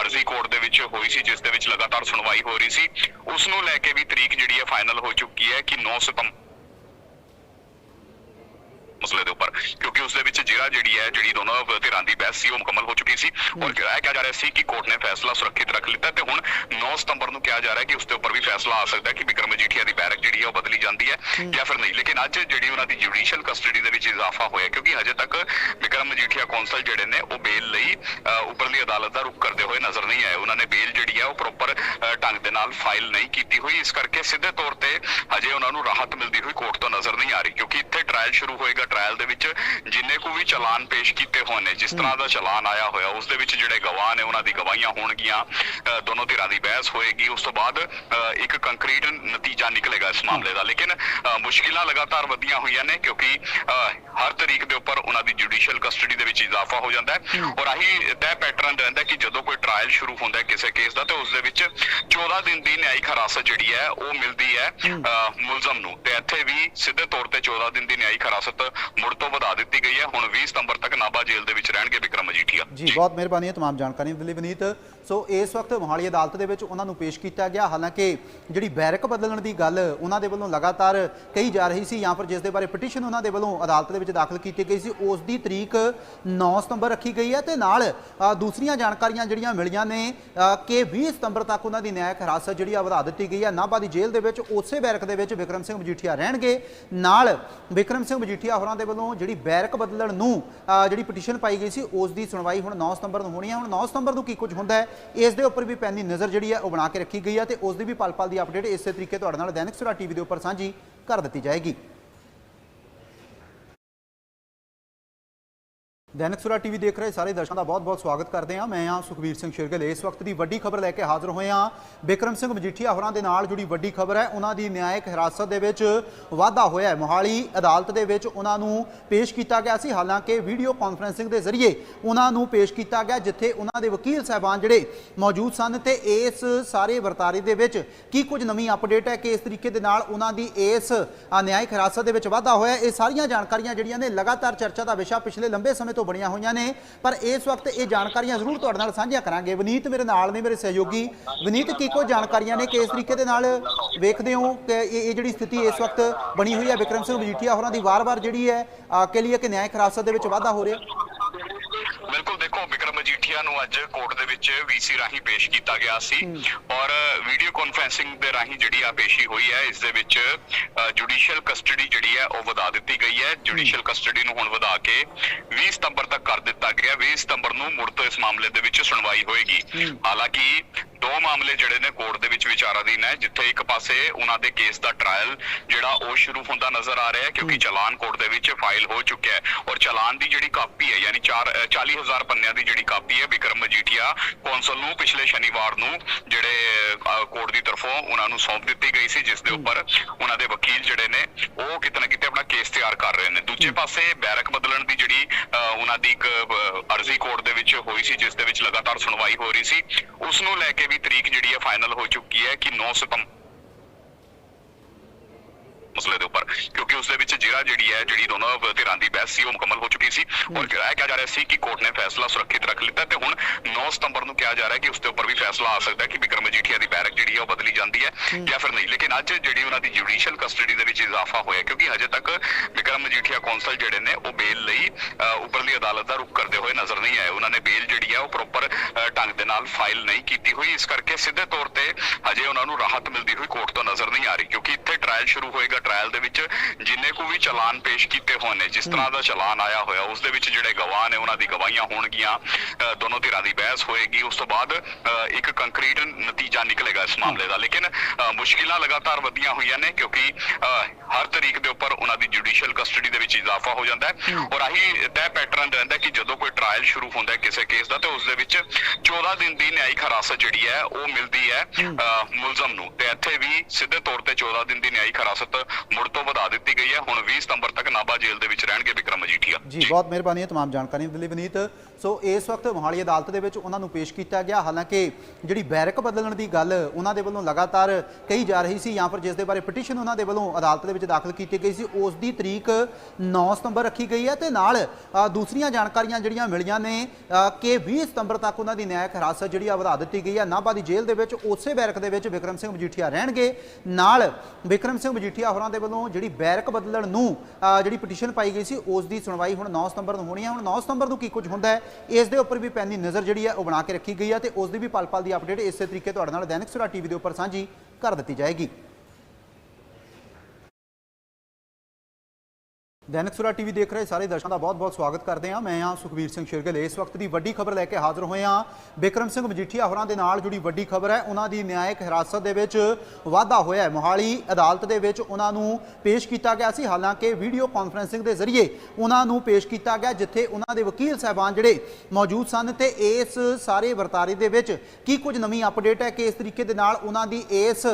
ਅਰਜ਼ੀ ਕੋਰਟ ਦੇ ਵਿੱਚ ਹੋਈ ਸੀ ਜਿਸ ਦੇ ਵਿੱਚ ਲਗਾਤਾਰ ਸੁਣਵਾਈ ਹੋ ਰਹੀ ਸੀ ਉਸ ਨੂੰ ਲੈ ਕੇ ਵੀ ਤਰੀਕ ਜਿਹੜੀ ਹੈ ਫਾਈਨਲ ਹੋ ਚੁੱਕੀ ਹੈ ਕਿ 9 ਸਤੰਬਰ ਮਸਲੇ ਦੇ ਉੱਪਰ ਕਿਉਂਕਿ ਉਸ ਦੇ ਵਿੱਚ ਜਿਹੜਾ ਜਿਹੜੀ ਹੈ ਜਿਹੜੀ ਦੋਨੋਂ ਧਿਰਾਂ ਦੀ ਬਹਿਸ ਸੀ ਉਹ ਮੁਕੰਮਲ ਹੋ ਚੁੱਕੀ ਸੀ ਔਰ ਕਿਹਾ ਕਿਹਾ ਜਾ ਰਿਹਾ ਸੀ ਕਿ ਕੋਰਟ ਨੇ ਫੈਸਲਾ ਸੁਰੱਖਿਅਤ ਰੱਖ ਲਿੱਤਾ ਤੇ ਹੁਣ 9 ਸਤੰਬਰ ਨੂੰ ਕਿਹਾ ਜਾ ਰਿਹਾ ਕਿ ਉਸ ਦੇ ਉੱਪਰ ਵੀ ਫੈਸਲਾ ਆ ਸਕਦਾ ਹੈ ਕਿ ਵਿਕਰਮ ਮਜੀਠੀਆ ਦੀ ਬੈਰਕ ਜਿਹੜੀ ਉਹ ਬਦਲੀ ਜਾਂਦੀ ਹੈ ਜਾਂ ਫਿਰ ਨਹੀਂ। ਲੇਕਿਨ ਅੱਜ ਜਿਹੜੀ ਉਹਨਾਂ ਦੀ ਜੁਡੀਸ਼ੀਅਲ ਕਸਟਡੀ ਦੇ ਵਿੱਚ ਇਜ਼ਾਫਾ ਹੋਇਆ ਕਿਉਂਕਿ ਹਜੇ ਤੱਕ ਵਿਕਰਮ ਮਜੀਠੀਆ ਕੌਂਸਲ ਜਿਹੜੇ ਨੇ ਉਹ ਬੇਲ ਲਈ ਉੱਪਰਲੀ ਅਦਾਲਤ ਦਾ ਰੁਖ ਕਰਦੇ ਹੋਏ ਨਜ਼ਰ ਨਹੀਂ ਆਏ। ਉਹਨਾਂ ਨੇ ਬੇਲ ਜਿਹੜੀ ਹੈ ਉਹ ਪ੍ਰੋਪਰ ਢੰਗ ਦੇ ਨਾਲ ਫਾਈਲ ਨਹੀਂ ਕੀਤੀ ਹੋਈ। ਇਸ ਕਰਕੇ ਸਿੱਧੇ ਤੌਰ ਤੇ ਹਜੇ ਉਹਨਾਂ ਨੂੰ ਰਾਹਤ ਮਿਲਦੀ ਹੋਈ ਕੋਰਟ ਤੋਂ ਨਜ਼ਰ ਨਹੀਂ ਆ ਰਹੀ ਕਿਉਂਕਿ ਇੱਥੇ ਟ੍ਰਾਇਲ ਸ਼ੁਰੂ ਹੋਏਗਾ। ਟ੍ਰਾਇਲ ਦੇ ਵਿੱਚ ਜਿੰਨੇ ਕੋ ਵੀ ਚਲਾਨ ਪੇਸ਼ ਕੀਤੇ ਹੋਏ ਨੇ ਜਿਸ ਤਰ੍ਹਾਂ ਦਾ ਚਲਾਨ ਆਇਆ ਹੋਇਆ ਉਸ ਦੇ ਵਿੱਚ ਜਿਹੜੇ ਗਵਾਹ ਨੇ ਉਹਨਾਂ ਦੀ ਗਵਾਹੀਆਂ ਹੋਣਗੀਆਂ ਦੋਨੋਂ ਧਿਰਾਂ ਦੀ ਬਹਿਸ ਹੋਏਗੀ। ਉਸ ਤੋਂ ਬਾਅਦ ਇੱਕ ਕੰਕਰੀਟ ਨਤੀਜਾ ਨਿਕਲੇਗਾ। ਇਸ ਮਾਮਲੇ ਦਾ ਲੇਕਿਨ ਅ, ਮੁਸ਼ਕਿਲਾਂ ਲਗਾਤਾਰ ਵਧੀਆਂ ਹੋਈਆਂ ਨੇ ਕਿਉਂਕਿ ਅ, ਹਰ ਤਰੀਕ ਦੇ ਉੱਪਰ ਉਹਨਾਂ ਦੀ ਜੁਡੀਸ਼ੀਅਲ ਕਸਟਡੀ ਦੇ ਵਿੱਚ ਇਜ਼ਾਫਾ ਹੋ ਜਾਂਦਾ ਹੈ ਔਰ ਆਹੀ ਤੈ ਪੈਟਰਨ ਰਹਿੰਦਾ ਕਿ ਜਦੋਂ ਕੋਈ ਟ੍ਰਾਇਲ ਸ਼ੁਰੂ ਹੁੰਦਾ ਹੈ ਕਿਸੇ ਕੇਸ ਦਾ ਤੇ ਉਸ ਦੇ ਵਿੱਚ 14 ਦਿਨ ਦੀ ਨਿਆਇਕ ਹਿਰਾਸਤ ਜਿਹੜੀ ਹੈ ਉਹ ਮਿਲਦੀ ਹੈ ਅ, ਮੁਲਜ਼ਮ ਨੂੰ ਤੇ ਇੱਥੇ ਵੀ ਸਿੱਧੇ ਤੌਰ ਤੇ 14 ਦਿਨ ਦੀ ਨਿਆਇਕ ਹਿਰਾਸਤ ਮੁੜ ਤੋਂ ਵਧਾ ਦਿੱਤੀ ਗਈ ਹੈ ਹੁਣ 20 ਸਤੰਬਰ ਤੱਕ ਨਾਭਾ ਜੇਲ੍ਹ ਦੇ ਵਿੱਚ ਰਹਿਣਗੇ ਵਿਕਰਮ ਮਜੀਠੀਆ ਜੀ ਬਹੁਤ ਮਿਹਰਬਾਨੀ ਹੈ तमाम ਜਾਣਕਾਰੀ ਦੇ ਲਈ ਵਿਨੀਤ ਸੋ ਇਸ ਵਕਤ ਮੋਹਾਲੀ ਅਦਾਲਤ ਦੇ ਵਿੱਚ ਉਹਨਾਂ ਨੂੰ ਪੇਸ਼ ਕੀਤਾ ਗਿਆ। ਹਾਲਾਂਕਿ ਜਿਹੜੀ ਬੈਰਕ ਬਦਲਣ ਦੀ ਗੱਲ ਉਹਨਾਂ ਦੇ ਵੱਲੋਂ ਲਗਾਤਾਰ ਕਹੀ ਜਾ ਰਹੀ ਸੀ, ਜਾਂ ਫਿਰ ਜਿਸ ਦੇ ਬਾਰੇ ਪਟੀਸ਼ਨ ਉਹਨਾਂ ਦੇ ਵੱਲੋਂ ਅਦਾਲਤ ਦੇ ਵਿੱਚ ਦਾਖਲ ਕੀਤੀ ਗਈ ਸੀ, ਉਸ ਦੀ ਤਰੀਕ 9 ਸਤੰਬਰ ਰੱਖੀ ਗਈ ਹੈ ਤੇ ਨਾਲ ਦੂਸਰੀਆਂ ਜਾਣਕਾਰੀਆਂ ਜਿਹੜੀਆਂ ਮਿਲੀਆਂ ਨੇ ਕਿ 20 ਸਤੰਬਰ ਤੱਕ ਉਹਨਾਂ ਦੀ ਨਿਆਇਕ ਹਿਰਾਸਤ ਜਿਹੜੀ ਆ ਵਧਾ ਦਿੱਤੀ ਗਈ ਹੈ। ਨਾਭਾ ਦੀ ਜੇਲ੍ਹ ਦੇ ਵਿੱਚ ਉਸੇ ਬੈਰਕ ਦੇ ਵਿੱਚ ਵਿਕਰਮ ਸਿੰਘ ਮਜੀਠੀਆ ਰਹਿਣਗੇ। ਨਾਲ ਵਿਕਰਮ ਸਿੰਘ ਮਜੀਠੀਆ ਹੋਰਾਂ ਦੇ ਵੱਲੋਂ ਜਿਹੜੀ ਬੈਰਕ ਬਦਲਣ ਨੂੰ ਜਿਹੜੀ ਪਟੀਸ਼ਨ ਪਾਈ ਗਈ ਸੀ, ਉਸ ਦੀ ਸੁਣਵਾਈ ਹੁਣ 9 ਸਤੰਬਰ ਨੂੰ ਹੋਣੀ ਹੈ। ਹੁਣ 9 ਸਤੰਬਰ ਨੂੰ ਕੀ ਕੁਝ ਹੁੰਦਾ ਹੈ? ਇਸ ਦੇ ਉੱਪਰ ਵੀ ਪੈਣੀ ਨਜ਼ਰ ਜਿਹੜੀ ਹੈ ਉਹ ਬਣਾ ਕੇ ਰੱਖੀ ਗਈ ਹੈ ਤੇ ਉਸ ਦੀ ਵੀ ਪਲ-ਪਲ ਦੀ ਅਪਡੇਟ ਇਸੇ ਤਰੀਕੇ ਤੁਹਾਡੇ ਨਾਲ ਦੈਨਿਕ ਸੁਰਾ ਟੀਵੀ ਦੇ ਉੱਪਰ ਸਾਂਝੀ ਕਰ ਦਿੱਤੀ ਜਾਏਗੀ। ਦੈਨਿਕ ਸੁਰਾ ਟੀਵੀ ਦੇਖ ਰਹੇ ਸਾਰੇ ਦਰਸ਼ਕਾਂ ਦਾ ਬਹੁਤ-ਬਹੁਤ ਸਵਾਗਤ ਕਰਦੇ ਹਾਂ। ਮੈਂ ਹਾਂ ਸੁਖਵੀਰ ਸਿੰਘ ਸ਼ਿਰਗਲ। ਇਸ ਵਕਤ ਦੀ ਵੱਡੀ ਖਬਰ ਲੈ ਕੇ ਹਾਜ਼ਰ ਹੋਏ ਹਾਂ। ਬਿਕਰਮ ਸਿੰਘ ਮਜੀਠੀਆ ਹੋਰਾਂ ਦੇ ਨਾਲ ਜੁੜੀ ਵੱਡੀ ਖਬਰ ਹੈ। ਉਹਨਾਂ ਦੀ ਨਿਆਇਕ ਹਿਰਾਸਤ ਦੇ ਵਿੱਚ ਵਾਧਾ ਹੋਇਆ ਹੈ। ਮੋਹਾਲੀ ਅਦਾਲਤ ਦੇ ਵਿੱਚ ਉਹਨਾਂ ਨੂੰ ਪੇਸ਼ ਕੀਤਾ ਗਿਆ ਸੀ। ਹਾਲਾਂਕਿ ਵੀਡੀਓ ਕਾਨਫਰੈਂਸਿੰਗ ਦੇ ਜ਼ਰੀਏ ਉਹਨਾਂ ਨੂੰ ਪੇਸ਼ ਕੀਤਾ ਗਿਆ, ਜਿੱਥੇ ਉਹਨਾਂ ਦੇ ਵਕੀਲ ਸਾਹਿਬਾਨ ਜਿਹੜੇ ਮੌਜੂਦ ਸਨ ਤੇ ਇਸ ਸਾਰੇ ਵਰਤਾਰੇ ਦੇ ਵਿੱਚ ਕੀ ਕੁਝ ਨਵੀਂ ਅਪਡੇਟ ਹੈ ਕਿ ਇਸ ਤਰੀਕੇ ਦੇ ਨਾਲ ਉਹਨਾਂ ਦੀ ਇਸ ਨਿਆਇਕ ਹਿਰਾਸਤ ਦੇ ਵਿੱਚ ਵਾਧਾ ਹੋਇਆ ਇਹ ਸਾਰੀਆਂ ਜਾਣਕਾਰੀਆਂ ਜਿਹੜੀਆਂ ਨੇ ਲਗਾਤਾਰ ਚਰਚਾ ਦਾ ਵਿਸ਼ਾ ਪਿਛਲੇ ਲੰਬੇ ਸਮੇਂ ਤੋਂ ਬਣੀਆਂ ਹੋਈਆਂ ਨੇ ਪਰ ਇਸ ਵਕਤ ਇਹ ਜਾਣਕਾਰੀਆਂ ਜ਼ਰੂਰ ਤੁਹਾਡੇ ਨਾਲ ਸਾਂਝੀਆਂ ਕਰਾਂਗੇ। ਵਿਨੀਤ ਮੇਰੇ ਨਾਲ ਨੇ ਮੇਰੇ ਸਹਿਯੋਗੀ। ਵਿਨੀਤ ਕੀ ਕੁਝ ਜਾਣਕਾਰੀਆਂ ਨੇ ਕਿਸ ਤਰੀਕੇ ਦੇ ਨਾਲ ਵੇਖਦੇ ਹੋ ਕਿ ਇਹ ਜਿਹੜੀ ਸਥਿਤੀ ਇਸ ਵਕਤ ਬਣੀ ਹੋਈ ਹੈ? ਵਿਕਰਮ ਸਿੰਘ ਮਜੀਠੀਆ ਹੋਰਾਂ ਦੀ ਵਾਰ-ਵਾਰ ਜਿਹੜੀ ਹੈ ਅ, ਕੇ ਲਈ ਕਿ ਨਿਆਇਕ ਹਿਰਾਸਤ ਦੇ ਵਿੱਚ ਵਾਧਾ ਹੋ ਰਿਹਾ। ਬਿਲਕੁਲ ਦੇਖੋ ਵਿਕਰਮ ਮਜੀਠੀਆ ਨੂੰ ਅੱਜ ਕੋਰਟ ਦੇ ਵਿੱਚ ਵੀਸੀ ਰਾਹੀਂ ਪੇਸ਼ ਕੀਤਾ ਗਿਆ ਸੀ ਔਰ ਵੀਡੀਓ ਕਾਨਫਰੈਂਸਿੰਗ ਦੇ ਰਾਹੀਂ ਜਿਹੜੀ ਆ ਪੇਸ਼ੀ ਹੋਈ ਹੈ ਇਸ ਦੇ ਵਿੱਚ ਜੁਡੀਸ਼ੀਅਲ ਕਸਟਡੀ ਜਿਹੜੀ ਹੈ ਉਹ ਵਧਾ ਦਿੱਤੀ ਗਈ ਹੈ। ਜੁਡੀਸ਼ੀਅਲ ਕਸਟਡੀ ਨੂੰ ਹੁਣ ਵਧਾ ਕੇ 20 ਸਤੰਬਰ ਤੱਕ ਕਰ ਦਿੱਤਾ ਗਿਆ। 20 ਸਤੰਬਰ ਨੂੰ ਮੁੜ ਤੋਂ ਇਸ ਮਾਮਲੇ ਦੇ ਵਿੱਚ ਸੁਣਵਾਈ ਹੋਏਗੀ। ਹਾਲਾਂਕਿ ਦੋ ਮਾਮਲੇ ਜਿਹੜੇ ਨੇ ਕੋਰਟ ਦੇ ਵਿੱਚ ਵਿਚਾਰਾਧੀਨ ਹੈ ਜਿੱਥੇ ਇੱਕ ਪਾਸੇ ਉਹਨਾਂ ਦੇ ਕੇਸ ਦਾ ਟ੍ਰਾਇਲ ਜਿਹੜਾ ਉਹ ਸ਼ੁਰੂ ਹੁੰਦਾ ਨਜ਼ਰ ਆ ਰਿਹਾ ਹੈ ਕਿਉਂਕਿ ਚਲਾਨ ਕੋਰਟ ਦੇ ਵਿੱਚ ਫਾਈਲ ਹੋ ਚੁੱਕਿਆ ਹੈ ਔਰ ਚਲਾਨ ਦੀ ਜਿਹੜੀ ਕਾਪੀ ਹੈ ਯਾਨੀ 4 40000 ਪੰਨਿਆਂ ਦੀ ਜਿਹੜੀ ਕਾਪੀ ਹੈ ਵਿਕਰਮ ਮਜੀਠੀਆ ਕੌਂਸਲ ਨੂੰ ਪਿਛਲੇ ਸ਼ਨੀਵਾਰ ਨੂੰ ਜਿਹੜੇ ਕੋਰਟ ਦੀ ਤਰਫੋਂ ਉਹਨਾਂ ਨੂੰ ਸੌਂਪ ਦਿੱਤੀ ਗਈ ਸੀ ਜਿਸ ਦੇ ਉੱਪਰ ਉਹਨਾਂ ਦੇ ਵਕੀਲ ਜਿਹੜੇ ਨੇ ਉਹ ਕਿਤੇ ਨਾ ਕਿਤੇ ਆਪਣਾ ਕੇਸ ਤਿਆਰ ਕਰ ਰਹੇ ਨੇ। ਦੂਜੇ ਪਾਸੇ ਬੈਰਕ ਬਦਲਣ ਦੀ ਜਿਹੜੀ ਉਹਨਾਂ ਦੀ ਇੱਕ ਅਰਜ਼ੀ ਕੋਰਟ ਦੇ ਵਿੱਚ ਹੋਈ ਸੀ ਜਿਸ ਦੇ ਵਿੱਚ ਲਗਾਤਾਰ ਸੁਣਵਾਈ ਹੋ ਰਹੀ ਸੀ ਉਸ ਨੂੰ ਲੈ ਕੇ ਵੀ ਤਰੀਕ ਜਿਹੜੀ ਹੈ ਫਾਈਨਲ ਹੋ ਚੁੱਕੀ ਹੈ ਕਿ 9 ਸਤੰਬਰ ਮਸਲੇ ਦੇ ਉੱਪਰ ਕਿਉਂਕਿ ਉਸ ਦੇ ਵਿੱਚ ਜਿਹੜਾ ਜਿਹੜੀ ਹੈ ਜਿਹੜੀ ਦੋਨੋਂ ਧਿਰਾਂ ਦੀ ਬਹਿਸ ਸੀ ਉਹ ਮੁਕੰਮਲ ਹੋ ਚੁੱਕੀ ਸੀ। ਔਰ ਕਿਹਾ ਕਿਹਾ ਜਾ ਰਿਹਾ ਸੀ ਕਿ ਕੋਰਟ ਨੇ ਫੈਸਲਾ ਸੁਰੱਖਿਅਤ ਰੱਖ ਲਿੱਤਾ ਤੇ ਹੁਣ 9 ਸਤੰਬਰ ਨੂੰ ਕਿਹਾ ਜਾ ਰਿਹਾ ਕਿ ਉਸ ਦੇ ਉੱਪਰ ਵੀ ਫੈਸਲਾ ਆ ਸਕਦਾ ਹੈ ਕਿ ਵਿਕਰਮ ਮਜੀਠੀਆ ਦੀ ਬੈਰਕ ਜਿਹੜੀ ਹੈ ਉਹ ਬਦਲੀ ਜਾਂਦੀ ਹੈ ਜਾਂ ਫਿਰ ਨਹੀਂ। ਲੇਕਿਨ ਅੱਜ ਜਿਹੜੀ ਉਹਨਾਂ ਦੀ ਜੁਡੀਸ਼ੀਅਲ ਕਸਟਡੀ ਦੇ ਵਿੱਚ ਇਜ਼ਾਫਾ ਹੋਇਆ ਕਿਉਂਕਿ ਹਜੇ ਤੱਕ ਵਿਕਰਮ ਮਜੀਠੀਆ ਕੌਂਸਲ ਜਿਹੜੇ ਨੇ ਉਹ ਬੇਲ ਲਈ ਉੱਪਰਲੀ ਅਦਾਲਤ ਦਾ ਰੁਖ ਕਰਦੇ ਹੋਏ ਨਜ਼ਰ ਨਹੀਂ ਆਏ। ਉਹਨਾਂ ਨੇ ਬੇਲ ਜਿਹੜੀ ਹੈ ਉਹ ਪ੍ਰੋਪਰ ਢੰਗ ਦੇ ਨਾਲ ਫਾਈਲ ਨਹੀਂ ਕੀਤੀ ਹੋਈ। ਇਸ ਕਰਕੇ ਸਿੱਧੇ ਤੌਰ ਤੇ ਹਜੇ ਉਹਨਾਂ ਨੂੰ ਰਾਹਤ ਮਿਲਦੀ ਹੋਈ ਕੋਰਟ ਤੋਂ ਨਜ਼ਰ ਨਹੀਂ ਆ ਰਹੀ ਕਿਉਂਕਿ ਇੱਥੇ ਟ੍ਰਾਇਲ ਸ਼ੁਰੂ ਹੋਏਗਾ ਟ੍ਰਾਇਲ ਦੇ ਵਿੱਚ ਜਿੰਨੇ ਕੋ ਵੀ ਚਲਾਨ ਪੇਸ਼ ਕੀਤੇ ਹੋਏ ਨੇ ਜਿਸ ਤਰ੍ਹਾਂ ਦਾ ਚਲਾਨ ਆਇਆ ਹੋਇਆ ਉਸ ਦੇ ਵਿੱਚ ਜਿਹੜੇ ਗਵਾਹ ਨੇ ਉਹਨਾਂ ਦੀ ਗਵਾਹੀਆਂ ਹੋਣਗੀਆਂ ਦੋਨੋਂ ਧਿਰਾਂ ਦੀ ਬਹਿਸ ਹੋਏਗੀ ਉਸ ਤੋਂ ਬਾਅਦ ਇੱਕ ਕੰਕਰੀਟ ਨਤੀਜਾ ਨਿਕਲੇਗਾ ਇਸ ਮਾਮਲੇ ਦਾ। ਲੇਕਿਨ ਮੁਸ਼ਕਿਲਾਂ ਲਗਾਤਾਰ ਵਧੀਆਂ ਹੋਈਆਂ ਨੇ ਕਿਉਂਕਿ ਹਰ ਤਰੀਕ ਦੇ ਉੱਪਰ ਉਹਨਾਂ ਦੀ ਜੁਡੀਸ਼ੀਅਲ ਕਸਟਡੀ ਦੇ ਵਿੱਚ ਇਜ਼ਾਫਾ ਹੋ ਜਾਂਦਾ ਹੈ। ਔਰ ਆਹੀ ਤੈ ਪੈਟਰਨ ਰਹਿੰਦਾ ਕਿ ਜਦੋਂ ਕੋਈ ਟ੍ਰਾਇਲ ਸ਼ੁਰੂ ਹੁੰਦਾ ਹੈ ਕਿਸੇ ਕੇਸ ਦਾ ਤੇ ਉਸ ਦੇ ਵਿੱਚ 14 ਦਿਨ ਦੀ ਨਿਆਇਕ ਹਿਰਾਸਤ ਜਿਹੜੀ ਹੈ ਉਹ ਮਿਲਦੀ ਹੈ ਮੁਲਜ਼ਮ ਨੂੰ। ਤੇ ਇੱਥੇ ਵੀ ਸਿੱਧੇ ਤੌਰ ਤੇ 14 ਦਿਨ ਦੀ ਨਿਆਇਕ ਹਿਰਾਸਤ ਮੁੜ ਤੋਂ ਵਧਾ ਦਿੱਤੀ ਗਈ ਹੈ ਹੁਣ 20 ਸਤੰਬਰ ਤੱਕ ਨਾਭਾ ਜੇਲ੍ਹ ਦੇ ਵਿੱਚ ਰਹਿਣਗੇ ਵਿਕਰਮ ਮਜੀਠੀਆ ਜੀ ਬਹੁਤ ਮਿਹਰਬਾਨੀ ਹੈ तमाम ਜਾਣਕਾਰੀਆਂ ਦੇ ਲਈ ਵਿਨੀਤ ਸੋ ਇਸ ਵਕਤ ਮੋਹਾਲੀ ਅਦਾਲਤ ਦੇ ਵਿੱਚ ਉਹਨਾਂ ਨੂੰ ਪੇਸ਼ ਕੀਤਾ ਗਿਆ। ਹਾਲਾਂਕਿ ਜਿਹੜੀ ਬੈਰਕ ਬਦਲਣ ਦੀ ਗੱਲ ਉਹਨਾਂ ਦੇ ਵੱਲੋਂ ਲਗਾਤਾਰ ਕਹੀ ਜਾ ਰਹੀ ਸੀ ਜਾਂ ਫਿਰ ਜਿਸ ਦੇ ਬਾਰੇ ਪਟੀਸ਼ਨ ਉਹਨਾਂ ਦੇ ਵੱਲੋਂ ਅਦਾਲਤ ਦੇ ਵਿੱਚ ਦਾਖਲ ਕੀਤੀ ਗਈ ਸੀ, ਉਸ ਦੀ ਤਰੀਕ 9 ਸਤੰਬਰ ਰੱਖੀ ਗਈ ਹੈ ਤੇ ਨਾਲ ਦੂਸਰੀਆਂ ਜਾਣਕਾਰੀਆਂ ਜਿਹੜੀਆਂ ਮਿਲੀਆਂ ਨੇ ਕਿ 20 ਸਤੰਬਰ ਤੱਕ ਉਹਨਾਂ ਦੀ ਨਿਆਇਕ ਹਿਰਾਸਤ ਜਿਹੜੀ ਆ ਵਧਾ ਦਿੱਤੀ ਗਈ ਹੈ। ਨਾਭਾ ਦੀ ਜੇਲ੍ਹ ਦੇ ਵਿੱਚ ਉਸੇ ਬੈਰਕ ਦੇ ਵਿੱਚ ਵਿਕਰਮ ਸਿੰਘ ਮਜੀਠੀਆ ਰਹਿਣਗੇ। ਨਾਲ ਵਿਕਰਮ ਸਿੰਘ ਮਜੀਠੀਆ ਹੋਰਾਂ ਦੇ ਵੱਲੋਂ ਜਿਹੜੀ ਬੈਰਕ ਬਦਲਣ ਨੂੰ ਜਿਹੜੀ ਪਟੀਸ਼ਨ ਪਾਈ ਗਈ ਸੀ, ਉਸ ਦੀ ਸੁਣਵਾਈ ਹੁਣ 9 ਸਤੰਬਰ ਨੂੰ ਹੋਣੀ ਹੈ। ਹੁਣ 9 ਸਤੰਬਰ ਨੂੰ ਕੀ ਕੁਝ ਹੁੰਦਾ ਹੈ? ਇਸ ਦੇ ਉੱਪਰ ਵੀ ਪੈਨੀ ਨਜ਼ਰ ਜਿਹੜੀ ਹੈ ਉਹ ਬਣਾ ਕੇ ਰੱਖੀ ਗਈ ਹੈ ਤੇ ਉਸ ਦੀ ਵੀ ਪਲ ਪਲ ਦੀ ਅਪਡੇਟ ਇਸੇ ਤਰੀਕੇ ਤੁਹਾਡੇ ਨਾਲ ਦੈਨਿਕ ਸੁਰਾ ਟੀਵੀ ਦੇ ਉੱਪਰ ਸਾਂਝੀ ਕਰ ਦਿੱਤੀ ਜਾਏਗੀ। ਦੈਨਿਕ ਸੁਰਾ ਟੀਵੀ ਦੇਖ ਰਹੇ ਸਾਰੇ ਦਰਸ਼ਕਾਂ ਦਾ ਬਹੁਤ-ਬਹੁਤ ਸਵਾਗਤ ਕਰਦੇ ਹਾਂ। ਮੈਂ ਹਾਂ ਸੁਖਵੀਰ ਸਿੰਘ ਸ਼ਿਰਗਲ। ਇਸ ਵਕਤ ਦੀ ਵੱਡੀ ਖਬਰ ਲੈ ਕੇ ਹਾਜ਼ਰ ਹੋਏ ਹਾਂ। ਬਿਕਰਮ ਸਿੰਘ ਮਜੀਠੀਆ ਹੋਰਾਂ ਦੇ ਨਾਲ ਜੁੜੀ ਵੱਡੀ ਖਬਰ ਹੈ। ਉਹਨਾਂ ਦੀ ਨਿਆਇਕ ਹਿਰਾਸਤ ਦੇ ਵਿੱਚ ਵਾਧਾ ਹੋਇਆ ਹੈ। ਮੋਹਾਲੀ ਅਦਾਲਤ ਦੇ ਵਿੱਚ ਉਹਨਾਂ ਨੂੰ ਪੇਸ਼ ਕੀਤਾ ਗਿਆ ਸੀ। ਹਾਲਾਂਕਿ ਵੀਡੀਓ ਕਾਨਫਰੈਂਸਿੰਗ ਦੇ ਜ਼ਰੀਏ ਉਹਨਾਂ ਨੂੰ ਪੇਸ਼ ਕੀਤਾ ਗਿਆ, ਜਿੱਥੇ ਉਹਨਾਂ ਦੇ ਵਕੀਲ ਸਾਹਿਬਾਨ ਜਿਹੜੇ ਮੌਜੂਦ ਸਨ ਤੇ ਇਸ ਸਾਰੇ ਵਰਤਾਰੇ ਦੇ ਵਿੱਚ ਕੀ ਕੁਝ ਨਵੀਂ ਅਪਡੇਟ ਹੈ ਕਿ ਇਸ ਤਰੀਕੇ ਦੇ ਨਾਲ ਉਹਨਾਂ ਦੀ ਇਸ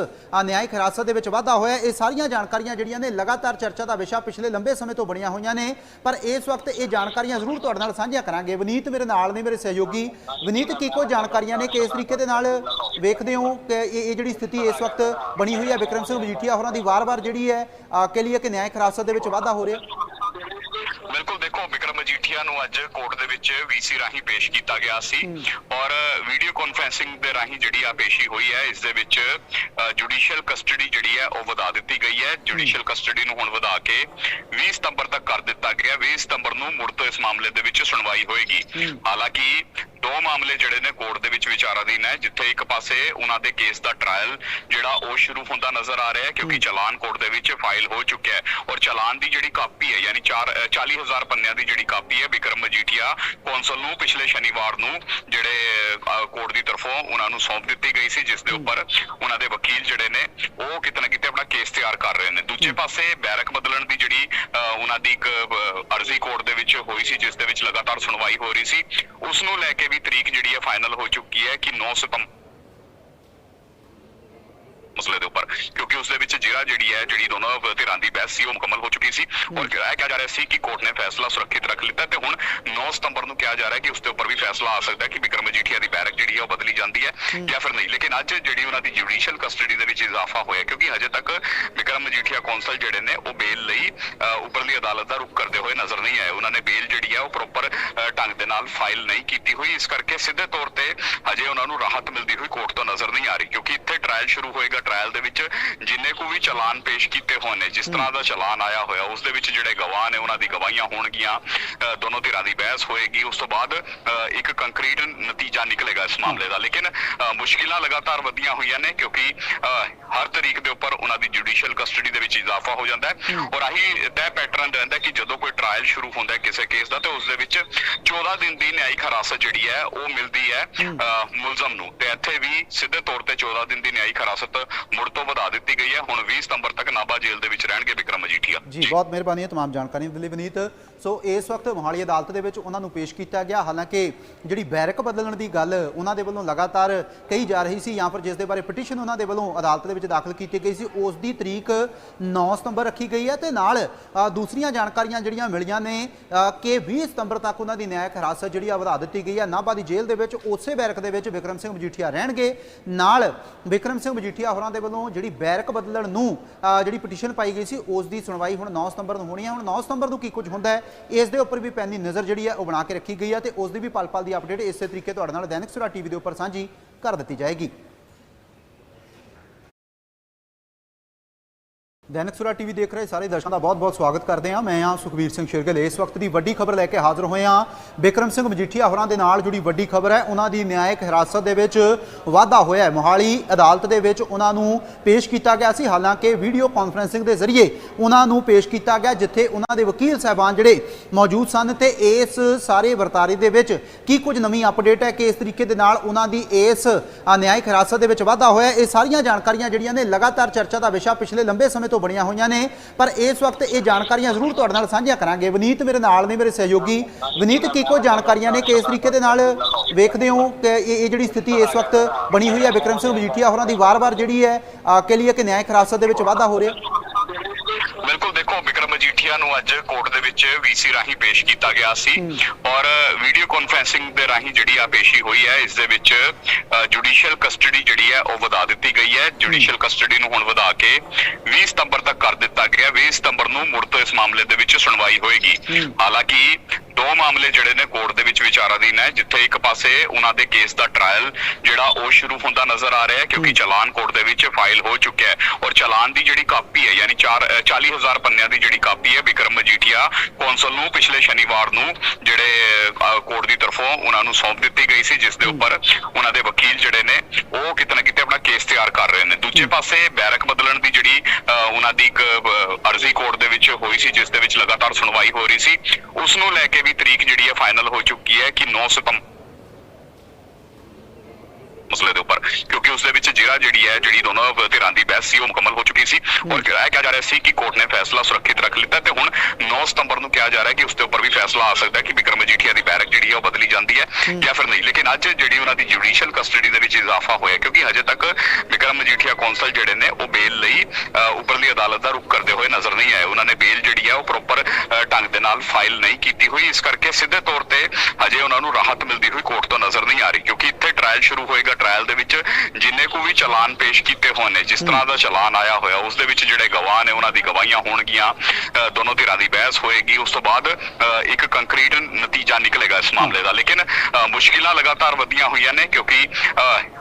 ਨਿਆਇਕ ਹਿਰਾਸਤ ਦੇ ਵਿੱਚ ਵਾਧਾ ਹੋਇਆ ਇਹ ਸਾਰੀਆਂ ਜਾਣਕਾਰੀਆਂ ਜਿਹੜੀਆਂ ਨੇ ਲਗਾਤਾਰ ਚਰਚਾ ਦਾ ਵਿਸ਼ਾ ਪਿਛਲੇ ਲੰਬੇ ਸਮੇਂ ਤੋਂ ਬਣੀਆਂ ਹੋਈਆਂ ਨੇ। ਪਰ ਇਸ ਵਕਤ ਇਹ ਜਾਣਕਾਰੀਆਂ ਜ਼ਰੂਰ ਤੁਹਾਡੇ ਨਾਲ ਸਾਂਝੀਆਂ ਕਰਾਂਗੇ। ਵਿਨੀਤ ਮੇਰੇ ਨਾਲ ਨੇ ਮੇਰੇ ਸਹਿਯੋਗੀ। ਵਿਨੀਤ ਕੀ ਕੁਝ ਜਾਣਕਾਰੀਆਂ ਨੇ ਕਿਸ ਤਰੀਕੇ ਦੇ ਨਾਲ ਵੇਖਦੇ ਹੋ ਕਿ ਇਹ ਜਿਹੜੀ ਸਥਿਤੀ ਇਸ ਵਕਤ ਬਣੀ ਹੋਈ ਹੈ? ਵਿਕਰਮ ਸਿੰਘ ਮਜੀਠੀਆ ਹੋਰਾਂ ਦੀ ਵਾਰ-ਵਾਰ ਜਿਹੜੀ ਹੈ ਅ, ਕੇ ਲਈ ਕਿ ਨਿਆਇਕ ਹਿਰਾਸਤ ਦੇ ਵਿੱਚ ਵਾਧਾ ਹੋ ਰਿਹਾ। ਬਿਲਕੁਲ ਦੇਖੋ ਵਿਕਰਮ ਮਜੀਠੀਆ ਨੂੰ ਅੱਜ ਕੋਰਟ ਦੇ ਵਿੱਚ ਵੀਸੀ ਰਾਹੀਂ ਪੇਸ਼ ਕੀਤਾ ਗਿਆ ਸੀ ਔਰ ਵੀਡੀਓ ਕਾਨਫਰੈਂਸਿੰਗ ਦੇ ਰਾਹੀਂ ਜਿਹੜੀ ਆ ਪੇਸ਼ੀ ਹੋਈ ਹੈ ਇਸ ਦੇ ਵਿੱਚ ਜੁਡੀਸ਼ੀਅਲ ਕਸਟਡੀ ਜਿਹੜੀ ਹੈ ਉਹ ਵਧਾ ਦਿੱਤੀ ਗਈ ਹੈ। ਜੁਡੀਸ਼ੀਅਲ ਕਸਟਡੀ ਨੂੰ ਹੁਣ ਵਧਾ ਕੇ 20 ਸਤੰਬਰ ਤੱਕ ਕਰ ਦਿੱਤਾ ਗਿਆ। 20 ਸਤੰਬਰ ਨੂੰ ਮੁੜ ਤੋਂ ਇਸ ਮਾਮਲੇ ਦੇ ਵਿੱਚ ਸੁਣਵਾਈ ਹੋਏਗੀ। ਹਾਲਾਂਕਿ ਦੋ ਮਾਮਲੇ ਜਿਹੜੇ ਨੇ ਕੋਰਟ ਦੇ ਵਿੱਚ ਵਿਚਾਰਾਧੀਨ ਹੈ ਜਿੱਥੇ ਇੱਕ ਪਾਸੇ ਉਹਨਾਂ ਦੇ ਕੇਸ ਦਾ ਟ੍ਰਾਇਲ ਜਿਹੜਾ ਉਹ ਸ਼ੁਰੂ ਹੁੰਦਾ ਨਜ਼ਰ ਆ ਰਿਹਾ ਹੈ ਕਿਉਂਕਿ ਚਲਾਨ ਕੋਰਟ ਦੇ ਵਿੱਚ ਫਾਈਲ ਹੋ ਚੁੱਕਿਆ ਹੈ ਔਰ ਚਲਾਨ ਦੀ ਜਿਹੜੀ ਕਾਪੀ ਹੈ ਯਾਨੀ 4 40000 ਪੰਨਿਆਂ ਦੀ ਜਿਹੜੀ ਕਾਪੀ ਹੈ ਵਿਕਰਮ ਮਜੀਠੀਆ ਕੌਂਸਲ ਨੂੰ ਪਿਛਲੇ ਸ਼ਨੀਵਾਰ ਨੂੰ ਜਿਹੜੇ ਕੋਰਟ ਦੀ ਤਰਫੋਂ ਉਹਨਾਂ ਨੂੰ ਸੌਂਪ ਦਿੱਤੀ ਗਈ ਸੀ ਜਿਸ ਦੇ ਉੱਪਰ ਉਹਨਾਂ ਦੇ ਵਕੀਲ ਜਿਹੜੇ ਨੇ ਉਹ ਕਿਤੇ ਨਾ ਕਿਤੇ ਆਪਣਾ ਕੇਸ ਤਿਆਰ ਕਰ ਰਹੇ ਨੇ। ਦੂਜੇ ਪਾਸੇ ਬੈਰਕ ਬਦਲਣ ਦੀ ਜਿਹੜੀ ਉਹਨਾਂ ਦੀ ਇੱਕ ਵਿੱਚ ਹੋਈ ਸੀ, ਜਿਸ ਦੇ ਵਿੱਚ ਲਗਾਤਾਰ ਸੁਣਵਾਈ ਹੋ ਰਹੀ ਸੀ। ਉਸ ਨੂੰ ਲੈ ਕੇ ਵੀ ਤਰੀਕ ਜਿਹੜੀ ਹੈ ਫਾਈਨਲ ਹੋ ਚੁੱਕੀ ਹੈ ਕਿ 9 ਸਤੰਬਰ ਮਸਲੇ ਦੇ ਉੱਪਰ। ਕਿਉਂਕਿ ਉਸ ਦੇ ਵਿੱਚ ਜਿਹੜਾ ਜਿਹੜੀ ਹੈ ਜਿਹੜੀ ਦੋਨੋਂ ਧਿਰਾਂ ਦੀ ਬਹਿਸ ਸੀ ਉਹ ਮੁਕੰਮਲ ਹੋ ਚੁੱਕੀ ਸੀ ਔਰ ਕਿਹਾ ਕਿਹਾ ਜਾ ਰਿਹਾ ਸੀ ਕਿ ਕੋਰਟ ਨੇ ਫੈਸਲਾ ਸੁਰੱਖਿਅਤ ਰੱਖ ਲਿੱਤਾ ਤੇ ਹੁਣ 9 ਸਤੰਬਰ ਨੂੰ ਕਿਹਾ ਜਾ ਰਿਹਾ ਕਿ ਉਸ ਦੇ ਉੱਪਰ ਵੀ ਫੈਸਲਾ ਆ ਸਕਦਾ ਹੈ ਕਿ ਵਿਕਰਮ ਮਜੀਠੀਆ ਦੀ ਬੈਰਕ ਜਿਹੜੀ ਹੈ ਉਹ ਬਦਲੀ ਜਾਂਦੀ ਹੈ ਜਾਂ ਫਿਰ ਨਹੀਂ। ਲੇਕਿਨ ਅੱਜ ਜਿਹੜੀ ਉਹਨਾਂ ਦੀ ਜੁਡੀਸ਼ੀਅਲ ਕਸਟਡੀ ਦੇ ਵਿੱਚ ਇਜ਼ਾਫਾ ਹੋਇਆ ਕਿਉਂਕਿ ਹਜੇ ਤੱਕ ਵਿਕਰਮ ਮਜੀਠੀਆ ਕੌਂਸਲ ਜਿਹੜੇ ਨੇ ਉਹ ਬੇਲ ਲਈ ਉੱਪਰਲੀ ਅਦਾਲਤ ਦਾ ਰੁਖ ਕਰਦੇ ਹੋਏ ਨਜ਼ਰ ਨਹੀਂ ਆਏ। ਉਹਨਾਂ ਨੇ ਬੇਲ ਜਿਹੜੀ ਹੈ ਉਹ ਪ੍ਰੋਪਰ ਢੰਗ ਦੇ ਨਾਲ ਫਾਈਲ ਨਹੀਂ ਕੀਤੀ ਹੋਈ। ਇਸ ਕਰਕੇ ਸਿੱਧੇ ਤੌਰ ਤੇ ਹਜੇ ਉਹਨਾਂ ਨੂੰ ਰਾਹਤ ਮਿਲਦੀ ਹੋਈ ਕੋਰਟ ਤੋਂ ਨਜ਼ਰ ਨਹੀਂ ਆ ਰਹੀ ਕਿਉਂਕਿ ਇੱਥੇ ਟ੍ਰਾਇਲ ਸ਼ੁਰੂ ਹੋਏਗਾ ਟ੍ਰਾਇਲ ਦੇ ਵਿੱਚ ਜਿੰਨੇ ਕੋ ਵੀ ਚਲਾਨ ਪੇਸ਼ ਕੀਤੇ ਹੋਏ ਨੇ। ਜਿਸ ਤਰ੍ਹਾਂ ਦਾ ਚਲਾਨ ਆਇਆ ਹੋਇਆ ਉਸ ਦੇ ਵਿੱਚ ਜਿਹੜੇ ਗਵਾਹ ਨੇ ਉਹਨਾਂ ਦੀ ਗਵਾਹੀਆਂ ਹੋਣਗੀਆਂ। ਦੋਨੋਂ ਧਿਰਾਂ ਦੀ ਬਹਿਸ ਹੋਏਗੀ। ਉਸ ਤੋਂ ਬਾਅਦ ਇੱਕ ਕੰਕਰੀਟ ਨਤੀਜਾ ਨਿਕਲੇਗਾ ਇਸ ਮਾਮਲੇ ਦਾ। ਲੇਕਿਨ ਮੁਸ਼ਕਿਲਾਂ ਲਗਾਤਾਰ ਵਧੀਆਂ ਹੋਈਆਂ ਨੇ ਕਿਉਂਕਿ ਹਰ ਤਰੀਕ ਦੇ ਉੱਪਰ ਉਹਨਾਂ ਦੀ ਜੁਡੀਸ਼ੀਅਲ ਕਸਟਡੀ ਦੇ ਵਿੱਚ ਇਜ਼ਾਫਾ ਹੋ ਜਾਂਦਾ ਹੈ। ਔਰ ਆਹੀ ਤੈ ਪੈਟਰਨ ਰਹਿੰਦਾ ਕਿ ਜਦੋਂ ਕੋਈ ਟ੍ਰਾਇਲ ਸ਼ੁਰੂ ਹੁੰਦਾ ਹੈ ਕਿਸੇ ਕੇਸ ਦਾ ਤੇ ਉਸ ਦੇ ਵਿੱਚ 14 ਦਿਨ ਦੀ ਨਿਆਇਕ ਹਿਰਾਸਤ ਜਿਹੜੀ ਹੈ ਉਹ ਮਿਲਦੀ ਹੈ ਮੁਲਜ਼ਮ ਨੂੰ। ਤੇ ਇੱਥੇ ਵੀ ਸਿੱਧੇ ਤੌਰ ਤੇ 14 ਦਿਨ ਦੀ ਨਿਆਇਕ ਹਿਰਾਸਤ ਮੁੜ ਤੋਂ ਵਧਾ ਦਿੱਤੀ ਗਈ ਹੈ। ਹੁਣ 20 ਸਤੰਬਰ ਤੱਕ ਨਾਭਾ ਜੇਲ੍ਹ ਦੇ ਵਿੱਚ ਰਹਿਣਗੇ ਵਿਕਰਮ ਮਜੀਠੀਆ ਜੀ ਬਹੁਤ ਮਿਹਰਬਾਨੀ ਹੈ तमाम ਜਾਣਕਾਰੀ ਦੇ ਲਈ ਵਿਨੀਤ ਸੋ ਇਸ ਵਕਤ ਮੋਹਾਲੀ ਅਦਾਲਤ ਦੇ ਵਿੱਚ ਉਹਨਾਂ ਨੂੰ ਪੇਸ਼ ਕੀਤਾ ਗਿਆ ਹਾਲਾਂਕਿ ਜਿਹੜੀ ਬੈਰਕ ਬਦਲਣ ਦੀ ਗੱਲ ਉਹਨਾਂ ਦੇ ਵੱਲੋਂ ਲਗਾਤਾਰ ਕਹੀ ਜਾ ਰਹੀ ਸੀ ਜਾਂ ਫਿਰ ਜਿਸ ਦੇ ਬਾਰੇ ਪਟੀਸ਼ਨ ਉਹਨਾਂ ਦੇ ਵੱਲੋਂ ਅਦਾਲਤ ਦੇ ਵਿੱਚ ਦਾਖਲ ਕੀਤੀ ਗਈ ਸੀ ਉਸ ਦੀ ਤਰੀਕ 9 ਸਤੰਬਰ ਰੱਖੀ ਗਈ ਹੈ ਤੇ ਨਾਲ ਅ, ਦੂਸਰੀਆਂ ਜਾਣਕਾਰੀਆਂ ਜਿਹੜੀਆਂ ਮਿਲੀਆਂ ਨੇ ਅ, ਕਿ 20 ਸਤੰਬਰ ਤੱਕ ਉਹਨਾਂ ਦੀ ਨਿਆਇਕ ਹਿਰਾਸਤ ਜਿਹੜੀ ਆ ਵਧਾ ਦਿੱਤੀ ਗਈ ਹੈ ਨਾਭਾ ਦੀ ਜੇਲ੍ਹ ਦੇ ਵਿੱਚ ਉਸੇ ਬੈਰਕ ਦੇ ਵਿੱਚ ਵਿਕਰਮ ਸਿੰਘ ਮਜੀਠੀਆ ਰਹਿਣਗੇ ਨਾਲ ਵਿਕਰਮ ਸਿੰਘ ਮਜੀਠੀਆ ਹੋਰਾਂ ਦੇ ਵੱਲੋਂ ਜਿਹੜੀ ਬੈਰਕ ਬਦਲਣ ਨੂੰ ਅ, ਜਿਹੜੀ ਪਟੀਸ਼ਨ ਪਾਈ ਗਈ ਸੀ ਉਸ ਦੀ ਸੁਣਵਾਈ ਹੁਣ 9 ਸਤੰਬਰ ਨੂੰ ਹੋਣੀ ਹੈ ਹੁਣ 9 ਸਤੰਬਰ ਨੂੰ ਕੀ ਕੁਝ ਹੁੰਦਾ ਹੈ ਇਸ ਦੇ ਉੱਪਰ ਵੀ ਪੈਂਦੀ ਨਜ਼ਰ ਜਿਹੜੀ ਹੈ ਉਹ ਬਣਾ ਕੇ ਰੱਖੀ ਗਈ ਹੈ ਤੇ ਉਸ ਦੀ ਵੀ ਪਲ ਪਲ ਦੀ ਅਪਡੇਟ ਇਸੇ ਤਰੀਕੇ ਤੁਹਾਡੇ ਨਾਲ ਦੈਨਿਕ ਸੁਰਾ ਟੀਵੀ ਦੇ ਉੱਪਰ ਸਾਂਝੀ ਕਰ ਦਿੱਤੀ ਜਾਏਗੀ। ਦੈਨਿਕ ਸੁਰਾ ਟੀਵੀ ਦੇਖ ਰਹੇ ਸਾਰੇ ਦਰਸ਼ਕਾਂ ਦਾ ਬਹੁਤ-ਬਹੁਤ ਸਵਾਗਤ ਕਰਦੇ ਹਾਂ। ਮੈਂ ਹਾਂ ਸੁਖਵੀਰ ਸਿੰਘ ਸ਼ਿਰਗਲ। ਇਸ ਵਕਤ ਦੀ ਵੱਡੀ ਖਬਰ ਲੈ ਕੇ ਹਾਜ਼ਰ ਹੋਏ ਹਾਂ। ਬਿਕਰਮ ਸਿੰਘ ਮਜੀਠੀਆ ਹੋਰਾਂ ਦੇ ਨਾਲ ਜੁੜੀ ਵੱਡੀ ਖਬਰ ਹੈ। ਉਹਨਾਂ ਦੀ ਨਿਆਇਕ ਹਿਰਾਸਤ ਦੇ ਵਿੱਚ ਵਾਧਾ ਹੋਇਆ ਹੈ। ਮੋਹਾਲੀ ਅਦਾਲਤ ਦੇ ਵਿੱਚ ਉਹਨਾਂ ਨੂੰ ਪੇਸ਼ ਕੀਤਾ ਗਿਆ ਸੀ। ਹਾਲਾਂਕਿ ਵੀਡੀਓ ਕਾਨਫਰੈਂਸਿੰਗ ਦੇ ਜ਼ਰੀਏ ਉਹਨਾਂ ਨੂੰ ਪੇਸ਼ ਕੀਤਾ ਗਿਆ, ਜਿੱਥੇ ਉਹਨਾਂ ਦੇ ਵਕੀਲ ਸਾਹਿਬਾਨ ਜਿਹੜੇ ਮੌਜੂਦ ਸਨ ਤੇ ਇਸ ਸਾਰੇ ਵਰਤਾਰੇ ਦੇ ਵਿੱਚ ਕੀ ਕੁਝ ਨਵੀਂ ਅਪਡੇਟ ਹੈ ਕਿ ਇਸ ਤਰੀਕੇ ਦੇ ਨਾਲ ਉਹਨਾਂ ਦੀ ਇਸ ਨਿਆਇਕ ਹਿਰਾਸਤ ਦੇ ਵਿੱਚ ਵਾਧਾ ਹੋਇਆ ਇਹ ਸਾਰੀਆਂ ਜਾਣਕਾਰੀਆਂ ਜਿਹੜੀਆਂ ਨੇ ਲਗਾਤਾਰ ਚਰਚਾ ਦਾ ਵਿਸ਼ਾ ਪਿਛਲੇ ਲੰਬੇ ਸਮੇਂ ਤੋਂ ਬਣੀਆਂ ਹੋਈਆਂ ਨੇ। ਪਰ ਇਸ ਵਕਤ ਇਹ ਜਾਣਕਾਰੀਆਂ ਜ਼ਰੂਰ ਤੁਹਾਡੇ ਨਾਲ ਸਾਂਝੀਆਂ ਕਰਾਂਗੇ। ਵਿਨੀਤ ਮੇਰੇ ਨਾਲ ਨੇ ਮੇਰੇ ਸਹਿਯੋਗੀ। ਵਿਨੀਤ ਕੀ ਕੁਝ ਜਾਣਕਾਰੀਆਂ ਨੇ ਕਿ ਇਸ ਤਰੀਕੇ ਦੇ ਨਾਲ ਵੇਖਦੇ ਹੋ ਕਿ ਇਹ ਜਿਹੜੀ ਸਥਿਤੀ ਇਸ ਵਕਤ ਬਣੀ ਹੋਈ ਹੈ? ਵਿਕਰਮ ਸਿੰਘ ਮਜੀਠੀਆ ਹੋਰਾਂ ਦੀ ਵਾਰ-ਵਾਰ ਜਿਹੜੀ ਹੈ ਅ, ਕੇ ਲਈ ਕਿ ਨਿਆਇਕ ਹਿਰਾਸਤ ਦੇ ਵਿੱਚ ਵਾਧਾ ਹੋ ਰਿਹਾ। ਦੇਖੋ ਵਿਕਰਮ ਮਜੀਠੀਆ ਨੂੰ ਅੱਜ ਕੋਰਟ ਦੇ ਵਿੱਚ ਵੀਸੀ ਰਾਹੀਂ ਪੇਸ਼ ਕੀਤਾ ਗਿਆ ਸੀ ਔਰ ਵੀਡੀਓ ਕਾਨਫਰੈਂਸਿੰਗ ਦੇ ਰਾਹੀਂ ਜਿਹੜੀ ਆ ਪੇਸ਼ੀ ਹੋਈ ਹੈ ਇਸ ਦੇ ਵਿੱਚ ਜੁਡੀਸ਼ੀਅਲ ਕਸਟਡੀ ਜਿਹੜੀ ਹੈ ਉਹ ਵਧਾ ਦਿੱਤੀ ਗਈ ਹੈ। ਜੁਡੀਸ਼ੀਅਲ ਕਸਟਡੀ ਨੂੰ ਹੁਣ ਵਧਾ ਕੇ 20 ਸਤੰਬਰ ਤੱਕ ਕਰ ਦਿੱਤਾ ਗਿਆ। 20 ਸਤੰਬਰ ਨੂੰ ਮੁੜ ਤੋਂ ਇਸ ਮਾਮਲੇ ਦੇ ਵਿੱਚ ਸੁਣਵਾਈ ਹੋਏਗੀ। ਹਾਲਾਂਕਿ ਦੋ ਮਾਮਲੇ ਜਿਹੜੇ ਨੇ ਕੋਰਟ ਦੇ ਵਿੱਚ ਵਿਚਾਰਾਧੀਨ ਹੈ ਜਿੱਥੇ ਇੱਕ ਪਾਸੇ ਉਹਨਾਂ ਦੇ ਕੇਸ ਦਾ ਟ੍ਰਾਇਲ ਜਿਹੜਾ ਉਹ ਸ਼ੁਰੂ ਹੁੰਦਾ ਨਜ਼ਰ ਆ ਰਿਹਾ ਹੈ ਕਿਉਂਕਿ ਚਲਾਨ ਕੋਰਟ ਦੇ ਵਿੱਚ ਫਾਈਲ ਹੋ ਚੁੱਕਿਆ ਹੈ ਔਰ ਚਲਾਨ ਦੀ ਜਿਹੜੀ ਕਾਪੀ ਹੈ ਯਾਨੀ 4 40000 ਪੰਨਿਆਂ ਦੀ ਜਿਹੜੀ ਕਾਪੀ ਹੈ ਵਿਕਰਮ ਮਜੀਠੀਆ ਕੌਂਸਲ ਨੂੰ ਪਿਛਲੇ ਸ਼ਨੀਵਾਰ ਨੂੰ ਜਿਹੜੇ ਕੋਰਟ ਦੀ ਤਰਫੋਂ ਉਹਨਾਂ ਨੂੰ ਸੌਂਪ ਦਿੱਤੀ ਗਈ ਸੀ ਜਿਸ ਦੇ ਉੱਪਰ ਉਹਨਾਂ ਦੇ ਵਕੀਲ ਜਿਹੜੇ ਨੇ ਉਹ ਕਿਤੇ ਨਾ ਕਿਤੇ ਤਿਆਰ ਕਰ ਰਹੇ ਨੇ। ਦੂਜੇ ਪਾਸੇ ਬੈਰਕ ਬਦਲਣ ਦੀ ਜਿਹੜੀ ਉਹਨਾਂ ਦੀ ਇੱਕ ਅਰਜ਼ੀ ਕੋਰਟ ਦੇ ਵਿੱਚ ਹੋਈ ਸੀ ਜਿਸ ਦੇ ਵਿੱਚ ਲਗਾਤਾਰ ਸੁਣਵਾਈ ਹੋ ਰਹੀ ਸੀ। ਉਸ ਨੂੰ ਲੈ ਕੇ ਵੀ ਤਰੀਕ ਜਿਹੜੀ ਹੈ ਫਾਈਨਲ ਹੋ ਚੁੱਕੀ ਹੈ ਕਿ 9 ਸਤੰਬਰ ਮਸਲੇ ਦੇ ਉੱਪਰ ਕਿਉਂਕਿ ਉਸ ਦੇ ਵਿੱਚ ਜਿਹੜਾ ਜਿਹੜੀ ਹੈ ਜਿਹੜੀ ਦੋਨੋਂ ਧਿਰਾਂ ਦੀ ਬਹਿਸ ਸੀ ਉਹ ਮੁਕੰਮਲ ਹੋ ਚੁੱਕੀ ਸੀ। ਔਰ ਕਿਹਾ ਕਿਹਾ ਜਾ ਰਿਹਾ ਸੀ ਕਿ ਕੋਰਟ ਨੇ ਫੈਸਲਾ ਸੁਰੱਖਿਅਤ ਰੱਖ ਲਿੱਤਾ ਤੇ ਹੁਣ 9 ਸਤੰਬਰ ਨੂੰ ਕਿਹਾ ਜਾ ਰਿਹਾ ਕਿ ਉਸ ਦੇ ਉੱਪਰ ਵੀ ਫੈਸਲਾ ਆ ਸਕਦਾ ਕਿ ਵਿਕਰਮ ਮਜੀਠੀਆ ਦੀ ਬੈਰਕ ਜਿਹੜੀ ਹੈ ਉਹ ਬਦਲੀ ਜਾਂਦੀ ਹੈ ਜਾਂ ਫਿਰ ਨਹੀਂ। ਲੇਕਿਨ ਅੱਜ ਜਿਹੜੀ ਉਹਨਾਂ ਦੀ ਜੁਡੀਸ਼ੀਅਲ ਕਸਟਡੀ ਦੇ ਵਿੱਚ ਇਜ਼ਾਫਾ ਹੋਇਆ ਕਿਉਂਕਿ ਹਜੇ ਤੱਕ ਵਿਕਰਮ ਮਜੀਠੀਆ ਕੌਂਸਲ ਜਿਹੜੇ ਨੇ ਉਹ ਬੇਲ ਲਈ ਉੱਪਰਲੀ ਅਦਾਲਤ ਦਾ ਰੁਖ ਕਰਦੇ ਹੋਏ ਨਜ਼ਰ ਨਹੀਂ ਆਏ। ਉਹਨਾਂ ਨੇ ਬੇਲ ਜਿਹੜੀ ਹੈ ਉਹ ਪ੍ਰੋਪਰ ਢੰਗ ਦੇ ਨਾਲ ਫਾਈਲ ਨਹੀਂ ਕੀਤੀ ਹੋਈ ਇਸ ਕਰਕੇ ਸਿੱਧੇ ਤੌਰ ਤੇ ਹਜੇ ਉਹਨਾਂ ਨੂੰ ਰਾਹਤ ਮਿਲਦੀ ਹੋਈ ਕੋਰਟ ਤੋਂ ਨਜ਼ਰ ਨਹੀਂ ਆ ਰਹੀ ਕਿਉਂਕਿ ਇੱਥੇ ਟ੍ਰਾਇਲ ਸ਼ੁਰੂ ਹੋਏਗਾ ਟ੍ਰਾਇਲ ਦੇ ਵਿੱਚ ਜਿੰਨੇ ਕੋ ਵੀ ਚਲਾਨ ਪੇਸ਼ ਕੀਤੇ ਹੋਏ ਨੇ ਜਿਸ ਤਰ੍ਹਾਂ ਦਾ ਚਲਾਨ ਆਇਆ ਹੋਇਆ ਉਸ ਦੇ ਵਿੱਚ ਜਿਹੜੇ ਗਵਾਹ ਨੇ ਉਹਨਾਂ ਦੀ ਗਵਾਹੀਆਂ ਹੋਣਗੀਆਂ ਦੋਨੋਂ ਧਿਰਾਂ ਦੀ ਬਹਿਸ ਹੋਏਗੀ ਉਸ ਤੋਂ ਬਾਅਦ ਇੱਕ ਕੰਕਰੀਟ ਨਤੀਜਾ ਨਿਕਲੇਗਾ ਇਸ ਮਾਮਲੇ ਦਾ ਲੇਕਿਨ ਮੁਸ਼ਕਿਲਾਂ ਲਗਾਤਾਰ ਵਧੀਆਂ ਹੋਈਆਂ ਨੇ ਕਿਉਂਕਿ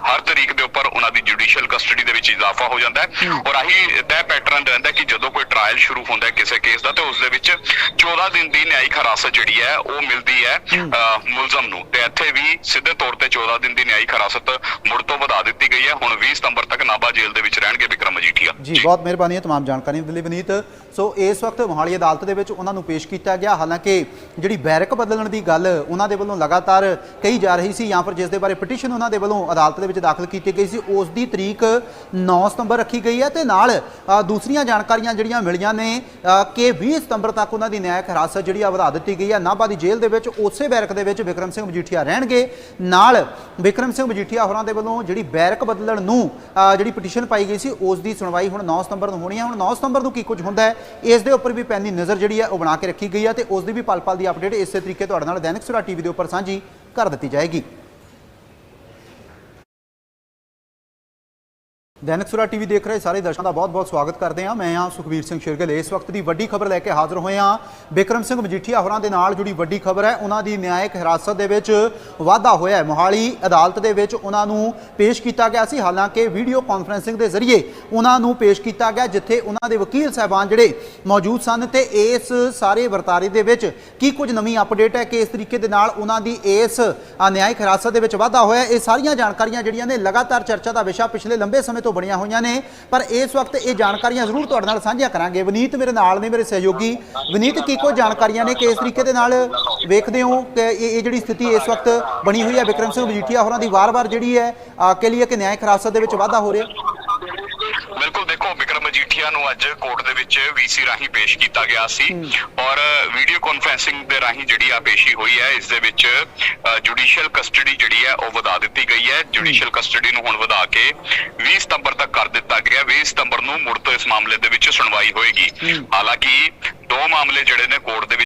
ਹਰ ਤਰੀਕ ਦੇ ਉੱਪਰ ਉਹਨਾਂ ਦੀ ਜੁਡੀਸ਼ੀਅਲ ਕਸਟਡੀ ਦੇ ਵਿੱਚ ਇਜ਼ਾਫਾ ਹੋ ਜਾਂਦਾ ਹੈ ਔਰ ਆਹੀ ਤੈ ਪੈਟਰਨ ਰਹਿੰਦਾ ਕਿ ਜਦੋਂ ਕੋਈ ਟ੍ਰਾਇਲ ਸ਼ੁਰੂ ਹੁੰਦਾ ਹੈ ਕਿਸੇ ਕੇਸ ਦਾ ਤੇ ਉਸ ਦੇ ਵਿੱਚ 14 ਦਿਨ ਦੀ ਨਿਆਇਕ ਹਿਰਾਸਤ ਜਿਹੜੀ ਹੈ ਉਹ ਮਿਲਦੀ ਹੈ ਅ, ਮੁਲਜ਼ਮ ਨੂੰ ਤੇ ਇੱਥੇ ਵੀ ਸਿੱਧੇ ਤੌਰ ਤੇ 14 ਦਿਨ ਦੀ ਨਿਆਇਕ ਹਿਰਾਸਤ ਮੁੜ ਤੋਂ ਵਧਾ ਦਿੱਤੀ ਗਈ ਹੈ ਹੁਣ 20 ਸਤੰਬਰ ਤੱਕ ਨਾਭਾ ਜੇਲ੍ਹ ਦੇ ਵਿੱਚ ਰਹਿਣਗੇ ਵਿਕਰਮ ਮਜੀਠੀਆ ਜੀ ਬਹੁਤ ਮਿਹਰਬਾਨੀ ਹੈ तमाम ਜਾਣਕਾਰੀ ਦੇ ਲਈ ਵਿਨੀਤ ਸੋ ਇਸ ਵਕਤ ਮੋਹਾਲੀ ਅਦਾਲਤ ਦੇ ਵਿੱਚ ਉਹਨਾਂ ਨੂੰ ਪੇਸ਼ ਕੀਤਾ ਗਿਆ। ਹਾਲਾਂਕਿ ਜਿਹੜੀ ਬੈਰਕ ਬਦਲਣ ਦੀ ਗੱਲ ਉਹਨਾਂ ਦੇ ਵੱਲੋਂ ਲਗਾਤਾਰ ਕਹੀ ਜਾ ਰਹੀ ਸੀ ਜਾਂ ਫਿਰ ਜਿਸ ਦੇ ਬਾਰੇ ਪਟੀਸ਼ਨ ਉਹਨਾਂ ਦੇ ਵੱਲੋਂ ਅਦਾਲਤ ਦੇ ਵਿੱਚ ਦਾਖਲ ਕੀਤੀ ਗਈ ਸੀ, ਉਸ ਦੀ ਤਰੀਕ 9 ਸਤੰਬਰ ਰੱਖੀ ਗਈ ਹੈ ਤੇ ਨਾਲ ਦੂਸਰੀਆਂ ਜਾਣਕਾਰੀਆਂ ਜਿਹੜੀਆਂ ਮਿਲੀਆਂ ਨੇ ਕਿ 20 ਸਤੰਬਰ ਤੱਕ ਉਹਨਾਂ ਦੀ ਨਿਆਇਕ ਹਿਰਾਸਤ ਜਿਹੜੀ ਆ ਵਧਾ ਦਿੱਤੀ ਗਈ ਹੈ। ਨਾਭਾ ਦੀ ਜੇਲ੍ਹ ਦੇ ਵਿੱਚ ਉਸੇ ਬੈਰਕ ਦੇ ਵਿੱਚ ਵਿਕਰਮ ਸਿੰਘ ਮਜੀਠੀਆ ਰਹਿਣਗੇ। ਨਾਲ ਵਿਕਰਮ ਸਿੰਘ ਮਜੀਠੀਆ ਹੋਰਾਂ ਦੇ ਵੱਲੋਂ ਜਿਹੜੀ ਬੈਰਕ ਬਦਲਣ ਨੂੰ ਜਿਹੜੀ ਪਟੀਸ਼ਨ ਪਾਈ ਗਈ ਸੀ, ਉਸ ਦੀ ਸੁਣਵਾਈ ਹੁਣ 9 ਸਤੰਬਰ ਨੂੰ ਹੋਣੀ ਹੈ। ਹੁਣ 9 ਸਤੰਬਰ ਨੂੰ ਕੀ ਕੁਝ ਹੁੰਦਾ ਹੈ? ਇਸ ਦੇ ਉੱਪਰ ਵੀ ਪੈਨੀ ਨਜ਼ਰ ਜਿਹੜੀ ਹੈ ਉਹ ਬਣਾ ਕੇ ਰੱਖੀ ਗਈ ਹੈ ਤੇ ਉਸ ਦੀ ਵੀ ਪਲ ਪਲ ਦੀ ਅਪਡੇਟ ਇਸੇ ਤਰੀਕੇ ਤੁਹਾਡੇ ਨਾਲ ਦੈਨਿਕ ਸੁਰਾ ਟੀਵੀ ਦੇ ਉੱਪਰ ਸਾਂਝੀ ਕਰ ਦਿੱਤੀ ਜਾਏਗੀ। ਦੈਨਿਕ ਸੁਰਾ ਟੀਵੀ ਦੇਖ ਰਹੇ ਸਾਰੇ ਦਰਸ਼ਕਾਂ ਦਾ ਬਹੁਤ-ਬਹੁਤ ਸਵਾਗਤ ਕਰਦੇ ਹਾਂ। ਮੈਂ ਹਾਂ ਸੁਖਵੀਰ ਸਿੰਘ ਸ਼ਿਰਗਲ। ਇਸ ਵਕਤ ਦੀ ਵੱਡੀ ਖਬਰ ਲੈ ਕੇ ਹਾਜ਼ਰ ਹੋਏ ਹਾਂ। ਬਿਕਰਮ ਸਿੰਘ ਮਜੀਠੀਆ ਹੋਰਾਂ ਦੇ ਨਾਲ ਜੁੜੀ ਵੱਡੀ ਖਬਰ ਹੈ। ਉਹਨਾਂ ਦੀ ਨਿਆਇਕ ਹਿਰਾਸਤ ਦੇ ਵਿੱਚ ਵਾਧਾ ਹੋਇਆ ਹੈ। ਮੋਹਾਲੀ ਅਦਾਲਤ ਦੇ ਵਿੱਚ ਉਹਨਾਂ ਨੂੰ ਪੇਸ਼ ਕੀਤਾ ਗਿਆ ਸੀ। ਹਾਲਾਂਕਿ ਵੀਡੀਓ ਕਾਨਫਰੈਂਸਿੰਗ ਦੇ ਜ਼ਰੀਏ ਉਹਨਾਂ ਨੂੰ ਪੇਸ਼ ਕੀਤਾ ਗਿਆ, ਜਿੱਥੇ ਉਹਨਾਂ ਦੇ ਵਕੀਲ ਸਾਹਿਬਾਨ ਜਿਹੜੇ ਮੌਜੂਦ ਸਨ ਤੇ ਇਸ ਸਾਰੇ ਵਰਤਾਰੇ ਦੇ ਵਿੱਚ ਕੀ ਕੁਝ ਨਵੀਂ ਅਪਡੇਟ ਹੈ ਕਿ ਇਸ ਤਰੀਕੇ ਦੇ ਨਾਲ ਉਹਨਾਂ ਦੀ ਇਸ ਨਿਆਇਕ ਹਿਰਾਸਤ ਦੇ ਵਿੱਚ ਵਾਧਾ ਹੋਇਆ ਇਹ ਸਾਰੀਆਂ ਜਾਣਕਾਰੀਆਂ ਜਿਹੜੀਆਂ ਨੇ ਲਗਾਤਾਰ ਚਰਚਾ ਦਾ ਵਿਸ਼ਾ ਪਿਛਲੇ ਲੰਬੇ ਸਮੇਂ ਤੋਂ ਬਣੀਆਂ ਹੋਈਆਂ ਨੇ। ਪਰ ਇਸ ਵਕਤ ਇਹ ਜਾਣਕਾਰੀਆਂ ਜ਼ਰੂਰ ਤੁਹਾਡੇ ਨਾਲ ਸਾਂਝੀਆਂ ਕਰਾਂਗੇ। ਵਿਨੀਤ ਮੇਰੇ ਨਾਲ ਨੇ ਮੇਰੇ ਸਹਿਯੋਗੀ। ਵਿਨੀਤ ਕੀ ਕੁਝ ਜਾਣਕਾਰੀਆਂ ਨੇ ਕਿਸ ਤਰੀਕੇ ਦੇ ਨਾਲ ਵੇਖਦੇ ਹੋ ਕਿ ਇਹ ਜਿਹੜੀ ਸਥਿਤੀ ਇਸ ਵਕਤ ਬਣੀ ਹੋਈ ਹੈ? ਵਿਕਰਮ ਸਿੰਘ ਮਜੀਠੀਆ ਹੋਰਾਂ ਦੀ ਵਾਰ-ਵਾਰ ਜਿਹੜੀ ਹੈ ਅ, ਕੇ ਲਈ ਕਿ ਨਿਆਇਕ ਹਿਰਾਸਤ ਦੇ ਵਿੱਚ ਵਾਧਾ ਹੋ ਰਿਹਾ। ਬਿਲਕੁਲ ਦੇਖੋ ਵਿਕਰਮ ਮਜੀਠੀਆ ਨੂੰ ਅੱਜ ਕੋਰਟ ਦੇ ਵਿੱਚ ਵੀਸੀ ਰਾਹੀਂ ਪੇਸ਼ ਕੀਤਾ ਗਿਆ ਸੀ ਔਰ ਵੀਡੀਓ ਕਾਨਫਰੈਂਸਿੰਗ ਦੇ ਰਾਹੀਂ ਜਿਹੜੀ ਆ ਪੇਸ਼ੀ ਹੋਈ ਹੈ ਇਸ ਦੇ ਵਿੱਚ ਜੁਡੀਸ਼ੀਅਲ ਕਸਟਡੀ ਜਿਹੜੀ ਹੈ ਉਹ ਵਧਾ ਦਿੱਤੀ ਗਈ ਹੈ। ਜੁਡੀਸ਼ੀਅਲ ਕਸਟਡੀ ਨੂੰ ਹੁਣ ਵਧਾ ਕੇ 20 ਸਤੰਬਰ ਤੱਕ ਕਰ ਦਿੱਤਾ ਗਿਆ। 20 ਸਤੰਬਰ ਨੂੰ ਮੁੜ ਤੋਂ ਇਸ ਮਾਮਲੇ ਦੇ ਵਿੱਚ ਸੁਣਵਾਈ ਹੋਏਗੀ। ਹਾਲਾਂਕਿ ਦੋ ਮਾਮਲੇ ਜਿਹੜੇ ਨੇ ਕੋਰਟ ਦੇ